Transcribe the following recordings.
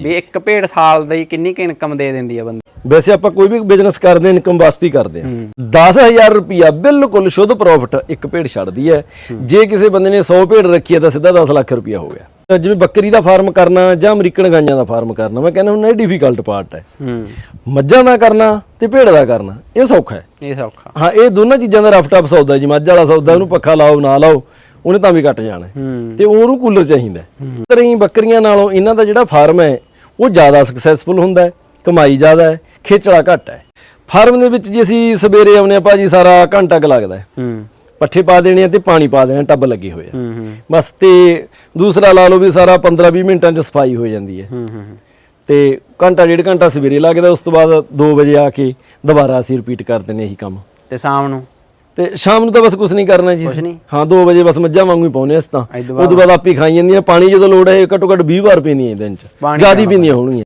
ਵੀ ਇੱਕ ਭੇਡ ਸਾਲ ਦੀ ਕਿੰਨੀ ਕੁ ਇਨਕਮ ਦੇ ਦਿੰਦੀ ਆ ਬੰਦੇ? ਵੈਸੇ ਆਪਾਂ ਕੋਈ ਵੀ ਬਿਜ਼ਨਸ ਕਰਦੇ ਇਨਕਮ ਵਾਸਤੇ ਹੀ ਕਰਦੇ ਹਾਂ। 10000 ਰੁਪਿਆ ਬਿਲਕੁਲ ਸ਼ੁੱਧ ਪ੍ਰੋਫਿਟ ਇੱਕ ਭੇਡ ਛੱਡਦੀ ਹੈ। ਜੇ ਕਿਸੇ ਬੰਦੇ ਨੇ 100 ਭੇਡ ਰੱਖੀ ਹੈ ਤਾਂ ਸਿੱਧਾ 10 ਲੱਖ ਰੁਪਿਆ ਹੋ ਗਿਆ। ਜਿਵੇਂ ਬੱਕਰੀ ਦਾ ਫਾਰਮ ਕਰਨਾ ਜਾਂ ਅਮਰੀਕਨ ਗਾਈਆਂ ਦਾ ਫਾਰਮ ਕਰਨਾ ਮੈਂ ਕਹਿੰਦਾ ਹੁਣ ਇਹ ਡਿਫਿਕਲਟ ਪਾਰਟ ਹੈ। ਮੱਝਾਂ ਦਾ ਕਰਨਾ ਤੇ ਭੇਡ ਦਾ ਕਰਨਾ ਇਹ ਸੌਖਾ ਹੈ। ਇਹ ਸੌਖਾ। ਹਾਂ ਇਹ ਦੋਨਾਂ ਚੀਜ਼ਾਂ ਦਾ ਰਫ ਟਫ ਸੌਦਾ ਜੀ। ਮੱਝ ਵਾਲਾ ਸੌਦਾ ਉਹਨੂੰ ਪੱਖਾ ਲਾਓ ਨਾ ਲਾਓ। ਉਹਨੇ ਤਾਂ ਵੀ ਕੱਟ ਜਾਣਾ ਤੇ ਉਹਨੂੰ ਕੂਲਰ ਚਾਹੀਦਾ ਹੈ। ਤਰ੍ਹਾਂ ਬੱਕਰੀਆਂ ਨਾਲੋਂ ਇਹਨਾਂ ਦਾ ਜਿਹੜਾ ਫਾਰਮ ਹੈ ਉਹ ਜ਼ਿਆਦਾ ਸਕਸੈਸਫੁਲ ਹੁੰਦਾ ਹੈ ਕਮਾਈ ਜ਼ਿਆਦਾ ਹੈ ਖੇਚਲਾ ਘੱਟ ਹੈ। ਫਾਰਮ ਦੇ ਵਿੱਚ ਜੇ ਅਸੀਂ ਸਵੇਰੇ ਆਉਨੇ ਆ ਭਾਜੀ ਸਾਰਾ ਘੰਟਾ ਕੁ ਲੱਗਦਾ ਹੈ। ਪੱਠੇ ਪਾ ਦੇਣੇ ਤੇ ਪਾਣੀ ਪਾ ਦੇਣਾ ਟੱਬ ਲੱਗੇ ਹੋਏ ਆ। ਬਸ ਤੇ ਦੂਸਰਾ ਲਾ ਲਓ ਵੀ ਸਾਰਾ 15-20 ਮਿੰਟਾਂ 'ਚ ਸਫ਼ਾਈ ਹੋ ਜਾਂਦੀ ਹੂੰ। ਤੇ ਘੰਟਾ ਡੇਢ ਘੰਟਾ ਸਵੇਰੇ ਲੱਗਦਾ ਉਸ ਤੋਂ ਬਾਅਦ 2 ਵਜੇ ਆ ਕੇ ਦੁਬਾਰਾ ਅਸੀਂ ਰਿਪੀਟ ਕਰ ਦਿੰਦੇ ਇਹੀ ਕੰਮ। ਤੇ ਸ਼ਾਮ ਨੂੰ? ਤੇ ਸ਼ਾਮ ਨੂੰ ਤਾਂ ਬਸ ਕੁਝ ਨਹੀਂ ਕਰਨਾ ਜੀ। ਕੁਛ? ਹਾਂ 2 ਵਜੇ ਬਸ ਮੱਝਾਂ ਵਾਂਗੂ ਹੀ ਪਾਉਨੇ ਇਸ ਤਾਂ। ਇਹ ਤੋਂ ਬਾਅਦ ਆਪੀ ਖਾਈ ਜਾਂਦੀਆਂ। ਪਾਣੀ ਜਦੋਂ ਲੋੜ ਹੈ ਘੱਟੋ ਘੱਟ 20 ਵਾਰ ਪੀਣੀ ਹੈ ਦਿਨ ਚ। ਪਾਣੀ ਜਿਆਦੀ ਪੀਂਦੀਆਂ ਹੋਣਗੀਆਂ।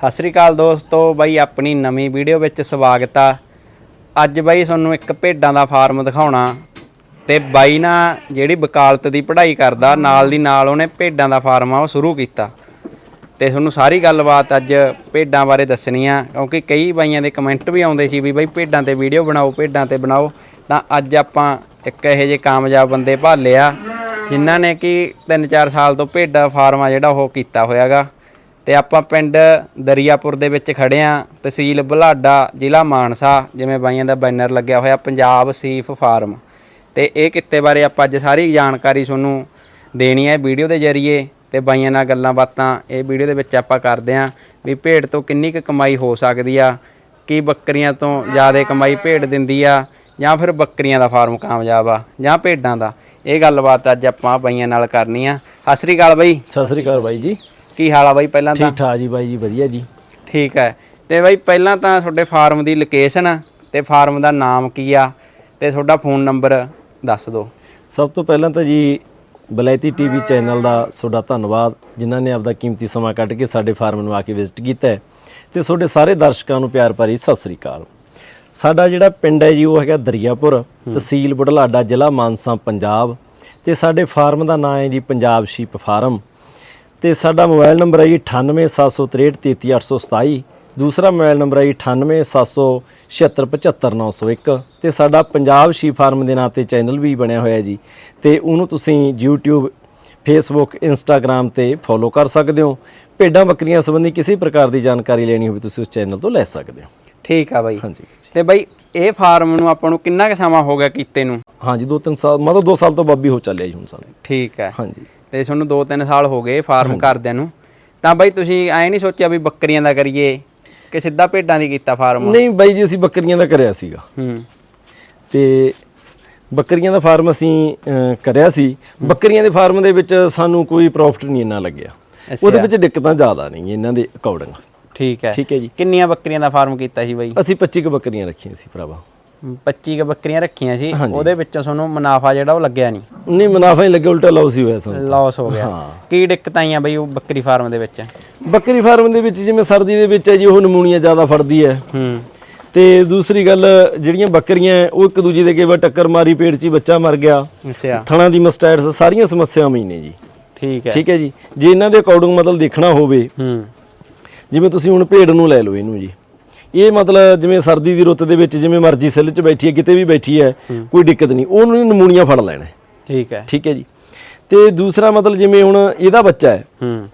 ਸਤਿ ਸ੍ਰੀ ਅਕਾਲ ਦੋਸਤੋ ਬਾਈ ਆਪਣੀ ਨਵੀਂ ਵੀਡੀਓ ਵਿੱਚ ਸਵਾਗਤ ਆ। ਅੱਜ ਬਾਈ ਤੁਹਾਨੂੰ ਇੱਕ ਭੇਡਾਂ ਦਾ ਫਾਰਮ ਦਿਖਾਉਣਾ। ਤੇ ਬਾਈ ਨਾ ਜਿਹੜੀ ਵਕਾਲਤ ਦੀ ਪੜ੍ਹਾਈ ਕਰਦਾ ਨਾਲ ਦੀ ਨਾਲ ਉਹਨੇ ਭੇਡਾਂ ਦਾ ਫਾਰਮ ਆ ਉਹ ਸ਼ੁਰੂ ਕੀਤਾ। ਤੇ ਤੁਹਾਨੂੰ ਸਾਰੀ ਗੱਲਬਾਤ ਅੱਜ ਭੇਡਾਂ ਬਾਰੇ ਦੱਸਣੀ ਆ, ਕਿਉਂਕਿ ਕਈ ਬਾਈਆਂ ਦੇ ਕਮੈਂਟ ਵੀ ਆਉਂਦੇ ਸੀ ਵੀ ਬਾਈ ਭੇਡਾਂ ਤੇ ਵੀਡੀਓ ਬਣਾਓ, ਭੇਡਾਂ ਤੇ ਬਣਾਓ। ਤਾਂ ਅੱਜ ਆਪਾਂ ਇੱਕ ਇਹੋ ਜਿਹੇ ਕਾਮਯਾਬ ਬੰਦੇ ਭਾਲੇ ਆ, ਜਿਨ੍ਹਾਂ ਨੇ ਕਿ 3-4 ਸਾਲ ਤੋਂ ਭੇਡਾਂ ਫਾਰਮ ਆ ਜਿਹੜਾ ਉਹ ਕੀਤਾ ਹੋਇਆਗਾ। ਤੇ ਆਪਾਂ ਪਿੰਡ ਦਰਿਆਪੁਰ ਦੇ ਵਿੱਚ ਖੜੇ ਆ, ਤਹਿਸੀਲ ਬੁਲਾਡਾ, ਜ਼ਿਲ੍ਹਾ ਮਾਨਸਾ, ਜਿਵੇਂ ਬਾਈਆਂ ਦਾ ਬੈਨਰ ਲੱਗਿਆ ਹੋਇਆ, ਪੰਜਾਬ ਸੀਫ ਫਾਰਮ ਤੇ ਇਹ ਕਿੱਤੇ ਬਾਰੇ ਆਪਾਂ ਅੱਜ ਸਾਰੀ ਜਾਣਕਾਰੀ ਤੁਹਾਨੂੰ ਦੇਣੀ ਹੈ ਵੀਡੀਓ ਦੇ ਜ਼ਰੀਏ। ਤੇ ਬਾਈਆਂ ਨਾਲ ਗੱਲਾਂ ਬਾਤਾਂ ਇਹ ਵੀਡੀਓ ਦੇ ਵਿੱਚ ਆਪਾਂ ਕਰਦੇ ਆਂ ਵੀ ਭੇਡ ਤੋਂ ਕਿੰਨੀ ਕੁ ਕਮਾਈ ਹੋ ਸਕਦੀ ਆ ਕੀ ਬੱਕਰੀਆਂ ਤੋਂ ਜ਼ਿਆਦਾ ਕਮਾਈ ਭੇਡ ਦਿੰਦੀ ਆ ਜਾਂ ਫਿਰ ਬੱਕਰੀਆਂ ਦਾ ਫਾਰਮ ਕਾਮਯਾਬ ਆ ਜਾਂ ਭੇਡਾਂ ਦਾ। ਇਹ ਗੱਲਬਾਤ ਅੱਜ ਆਪਾਂ ਬਾਈਆਂ ਨਾਲ ਕਰਨੀ ਆ। ਸਤਿ ਸ੍ਰੀ ਅਕਾਲ ਬਾਈ। ਸਤਿ ਸ੍ਰੀ ਅਕਾਲ ਬਾਈ ਜੀ। ਕੀ ਹਾਲ ਆ ਬਾਈ ਪਹਿਲਾਂ ਤਾਂ? ਠੀਕ ਠਾਕ ਜੀ ਬਾਈ ਜੀ ਵਧੀਆ ਜੀ। ਠੀਕ ਹੈ ਤੇ ਬਾਈ ਪਹਿਲਾਂ ਤਾਂ ਤੁਹਾਡੇ ਫਾਰਮ ਦੀ ਲੋਕੇਸ਼ਨ ਤੇ ਫਾਰਮ ਦਾ ਨਾਮ ਕੀ ਆ ਤੇ ਤੁਹਾਡਾ ਫੋਨ ਨੰਬਰ ਦੱਸ ਦਿਓ। ਸਭ ਤੋਂ ਪਹਿਲਾਂ ਤਾਂ ਜੀ ਬਲੈਤੀ ਟੀਵੀ ਚੈਨਲ ਦਾ ਤੁਹਾਡਾ ਧੰਨਵਾਦ ਜਿਨ੍ਹਾਂ ਨੇ ਆਪਦਾ ਕੀਮਤੀ ਸਮਾਂ ਕੱਢ ਕੇ ਸਾਡੇ ਫਾਰਮ ਨੂੰ ਆ ਕੇ ਵਿਜ਼ਿਟ ਕੀਤਾ ਤੇ ਤੁਹਾਡੇ ਸਾਰੇ ਦਰਸ਼ਕਾਂ ਨੂੰ ਪਿਆਰ ਭਰੀ ਸਤਿ ਸ੍ਰੀ ਅਕਾਲ। ਸਾਡਾ ਜਿਹੜਾ ਪਿੰਡ ਹੈ ਜੀ ਉਹ ਹੈਗਾ ਦਰਿਆਪੁਰ ਤਹਿਸੀਲ ਬੁਢਲਾਡਾ ਜ਼ਿਲ੍ਹਾ ਮਾਨਸਾ ਪੰਜਾਬ। ਤੇ ਸਾਡੇ ਫਾਰਮ ਦਾ ਨਾਮ ਹੈ ਜੀ ਪੰਜਾਬ ਸ਼ੀਪ ਫਾਰਮ। ਤੇ ਸਾਡਾ ਮੋਬਾਈਲ ਨੰਬਰ ਹੈ ਜੀ 9876333827 ਦੂਸਰਾ ਮੋਬਾਈਲ ਨੰਬਰ ਹੈ ਜੀ 9876775901 ਤੇ ਸਾਡਾ ਪੰਜਾਬ ਸ਼ੀ ਫਾਰਮ ਦੇ ਨਾਂ ਤੇ ਚੈਨਲ ਵੀ ਬਣਿਆ ਹੋਇਆ ਜੀ। ਤੇ ਉਹਨੂੰ ਤੁਸੀਂ YouTube Facebook Instagram ਤੇ ਫੋਲੋ ਕਰ ਸਕਦੇ ਹੋ। ਭੇਡਾਂ ਬੱਕਰੀਆਂ ਸੰਬੰਧੀ ਕਿਸੇ ਪ੍ਰਕਾਰ ਦੀ ਜਾਣਕਾਰੀ ਲੈਣੀ ਹੋਵੇ ਤੁਸੀਂ ਉਸ ਚੈਨਲ ਤੋਂ ਲੈ ਸਕਦੇ ਹੋ। ਠੀਕ ਆ ਬਾਈ। ਹਾਂਜੀ ਤੇ ਬਾਈ ਇਹ ਫਾਰਮ ਨੂੰ ਆਪਾਂ ਨੂੰ ਕਿੰਨਾ ਕੁ ਸਮਾਂ ਹੋ ਗਿਆ ਕੀਤੇ ਨੂੰ? ਹਾਂਜੀ ਦੋ ਤਿੰਨ ਸਾਲ ਮਤਲਬ 2 ਸਾਲ ਤੋਂ ਬਾਬੀ ਹੋ ਚੱਲਿਆ ਜੀ ਹੁਣ ਸਾਨੂੰ। ਠੀਕ ਹੈ ਹਾਂਜੀ। ਤੇ ਤੁਹਾਨੂੰ 2-3 ਸਾਲ ਹੋ ਗਏ ਫਾਰਮ ਕਰਦਿਆਂ ਨੂੰ। ਤਾਂ ਬਾਈ ਤੁਸੀਂ ਐ ਨਹੀਂ ਸੋਚਿਆ ਵੀ ਬੱਕਰੀਆਂ ਦਾ ਕਰੀਏ? ਕਿ ਸਿੱਧਾ ਭੇਡਾਂ ਦੀ ਕੀਤਾ ਫਾਰਮ? ਨਹੀਂ ਬਾਈ ਜੀ ਅਸੀਂ ਬੱਕਰੀਆਂ ਦਾ ਕਰਿਆ ਸੀਗਾ। ਹੂੰ। ਤੇ ਬੱਕਰੀਆਂ ਦਾ ਫਾਰਮ ਅਸੀਂ ਕਰਿਆ ਸੀ। ਬੱਕਰੀਆਂ ਦੇ ਫਾਰਮ ਦੇ ਵਿੱਚ ਸਾਨੂੰ ਕੋਈ ਪ੍ਰੋਫਿਟ ਨਹੀਂ ਇੰਨਾ ਲੱਗਿਆ। ਉਹਦੇ ਵਿੱਚ ਦਿੱਕਤਾਂ ਜ਼ਿਆਦਾ ਨਹੀਂ ਇਹਨਾਂ ਦੇ ਅਕੋਰਡਿੰਗ ਠੀਕ ਹੈ। ਠੀਕ ਹੈ ਜੀ। ਕਿੰਨੀਆਂ ਬੱਕਰੀਆਂ ਦਾ ਫਾਰਮ ਕੀਤਾ ਸੀ ਬਾਈ? ਅਸੀਂ 25 ਕੁ ਬੱਕਰੀਆਂ ਰੱਖੀਆਂ ਸੀ ਭਰਾਵਾ। 25 ਕ ਬੱਕਰੀਆਂ ਰੱਖੀਆਂ ਸੀ। ਉਹਦੇ ਵਿੱਚੋਂ ਤੁਹਾਨੂੰ ਮੁਨਾਫਾ ਜਿਹੜਾ ਉਹ ਲੱਗਿਆ ਨਹੀਂ। ਨਹੀਂ ਮੁਨਾਫਾ ਹੀ ਲੱਗਿਆ ਉਲਟਾ ਲਾਸ ਹੀ ਹੋਇਆ ਸਾਨੂੰ ਲਾਸ ਹੋ ਗਿਆ। ਕੀ ਦਿੱਕਤਾਂ ਆਈਆਂ ਬਈ ਉਹ ਬੱਕਰੀ ਫਾਰਮ ਦੇ ਵਿੱਚ? ਬੱਕਰੀ ਫਾਰਮ ਦੇ ਵਿੱਚ ਜਿਵੇਂ ਸਰਦੀ ਦੇ ਵਿੱਚ ਹੈ ਜੀ ਉਹ ਨਮੂਨੀਆ ਜ਼ਿਆਦਾ ਫੜਦੀ ਹੈ। ਹੂੰ। ਤੇ ਦੂਸਰੀ ਗੱਲ ਜਿਹੜੀਆਂ ਬੱਕਰੀਆਂ ਉਹ ਇੱਕ ਦੂਜੇ ਦੇ ਕਈ ਵਾਰ ਟੱਕਰ ਮਾਰੀ ਪੇਟ 'ਚ ਬੱਚਾ ਮਰ ਗਿਆ। ਅੱਛਾ। ਥਣਾ ਦੀ ਮਸਟੈਟਸ ਸਾਰੀਆਂ ਸਮੱਸਿਆਵਾਂ ਹੀ ਨੇ ਜੀ। ਠੀਕ ਹੈ। ਠੀਕ ਹੈ ਜੀ। ਜੇ ਇਹਨਾਂ ਦੇ ਅਕੋਰਡਿੰਗ ਮਤਲਬ ਦੇਖਣਾ ਹੋਵੇ ਹੂੰ। ਜਿਵੇਂ ਤੁਸੀਂ ਹੁਣ ਭੇਡ ਨੂੰ ਲੈ ਲਓ ਇਹਨੂੰ ਜੀ। ਇਹ ਮਤਲਬ ਜਿਵੇਂ ਸਰਦੀ ਦੀ ਰੁੱਤ ਦੇ ਵਿੱਚ ਜਿਵੇਂ ਮਰਜ਼ੀ ਸਿੱਲ 'ਚ ਬੈਠੀ ਹੈ ਕਿਤੇ ਵੀ ਬੈਠੀ ਹੈ ਕੋਈ ਦਿੱਕਤ ਨਹੀਂ। ਉਹਨੂੰ ਨਮੂਨੀਆਂ ਫੜ ਲੈਣਾ। ਠੀਕ ਹੈ। ਠੀਕ ਹੈ ਜੀ। ਤੇ ਦੂਸਰਾ ਮਤਲਬ ਜਿਵੇਂ ਹੁਣ ਇਹਦਾ ਬੱਚਾ ਹੈ। ਹੂੰ।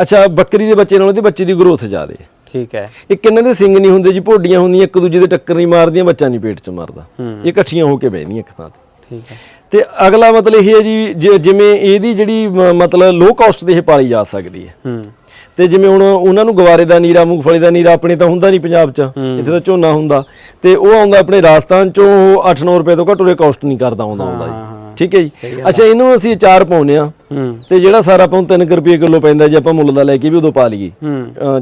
ਅੱਛਾ ਬੱਕਰੀ ਦੇ ਬੱਚੇ ਨਾਲੋਂ ਇਹਦੇ ਬੱਚੇ ਦੀ ਗਰੋਥ ਜ਼ਿਆਦਾ ਹੈ। ਠੀਕ ਹੈ। ਇਹ ਕਿੰਨੇ ਦੇ ਸਿੰਗ ਨਹੀਂ ਹੁੰਦੇ ਜੀ ਭੋਡੀਆਂ ਹੁੰਦੀਆਂ ਇੱਕ ਦੂਜੇ ਦੇ ਟੱਕਰ ਨਹੀਂ ਮਾਰਦੀਆਂ ਬੱਚਾ ਨਹੀਂ ਪੇਟ 'ਚ ਮਰਦਾ। ਇਹ ਇਕੱਠੀਆਂ ਹੋ ਕੇ ਬਹਿੰਦੀਆਂ ਇੱਕ ਥਾਂ ਤੇ। ਠੀਕ ਹੈ। ਤੇ ਅਗਲਾ ਮਤਲਬ ਇਹ ਹੈ ਜੀ ਜਿਵੇਂ ਇਹਦੀ ਜਿਹੜੀ ਮਤਲਬ ਲੋ ਕਾਸਟ ਦੇ ਇਹ ਪਾਲੀ ਜਾ ਸਕਦੀ ਹੈ। ਹੂੰ। ਤੇ ਜਿਵੇਂ ਹੁਣ ਉਹਨਾਂ ਨੂੰ ਗਵਾਰੇ ਦਾ ਨੀਰਾ ਮੂੰਗਫਲੀ ਦਾ ਨੀਰਾ ਆਪਣੇ ਤਾਂ ਹੁੰਦਾ ਨਹੀਂ ਪੰਜਾਬ 'ਚ। ਇੱਥੇ ਤਾਂ ਝੋਨਾ ਹੁੰਦਾ। ਤੇ ਉਹ ਆਉਂਦਾ ਆਪਣੇ ਰਾਜਸਥਾਨ 'ਚੋਂ 8-9 ਰੁਪਏ ਤੋਂ ਘੱਟ ਉਰੇ ਕਾਸਟ ਨਹੀਂ ਕਰਦਾ ਆਉਂਦਾ ਆਉਂਦਾ ਜੀ ਠੀਕ ਹੈ ਜੀ। ਅੱਛਾ ਇਹਨੂੰ ਅਸੀਂ ਅਚਾਰ ਪਾਉਨੇ ਆ ਤੇ ਜਿਹੜਾ ਸਾਰਾ ਨੂੰ 3 ਰੁਪਏ ਕਿਲੋ ਪੈਂਦਾ ਜੇ ਆਪਾਂ ਮੁੱਲ ਦਾ ਲੈ ਕੇ ਵੀ ਉਦੋਂ ਪਾ ਲਈਏ।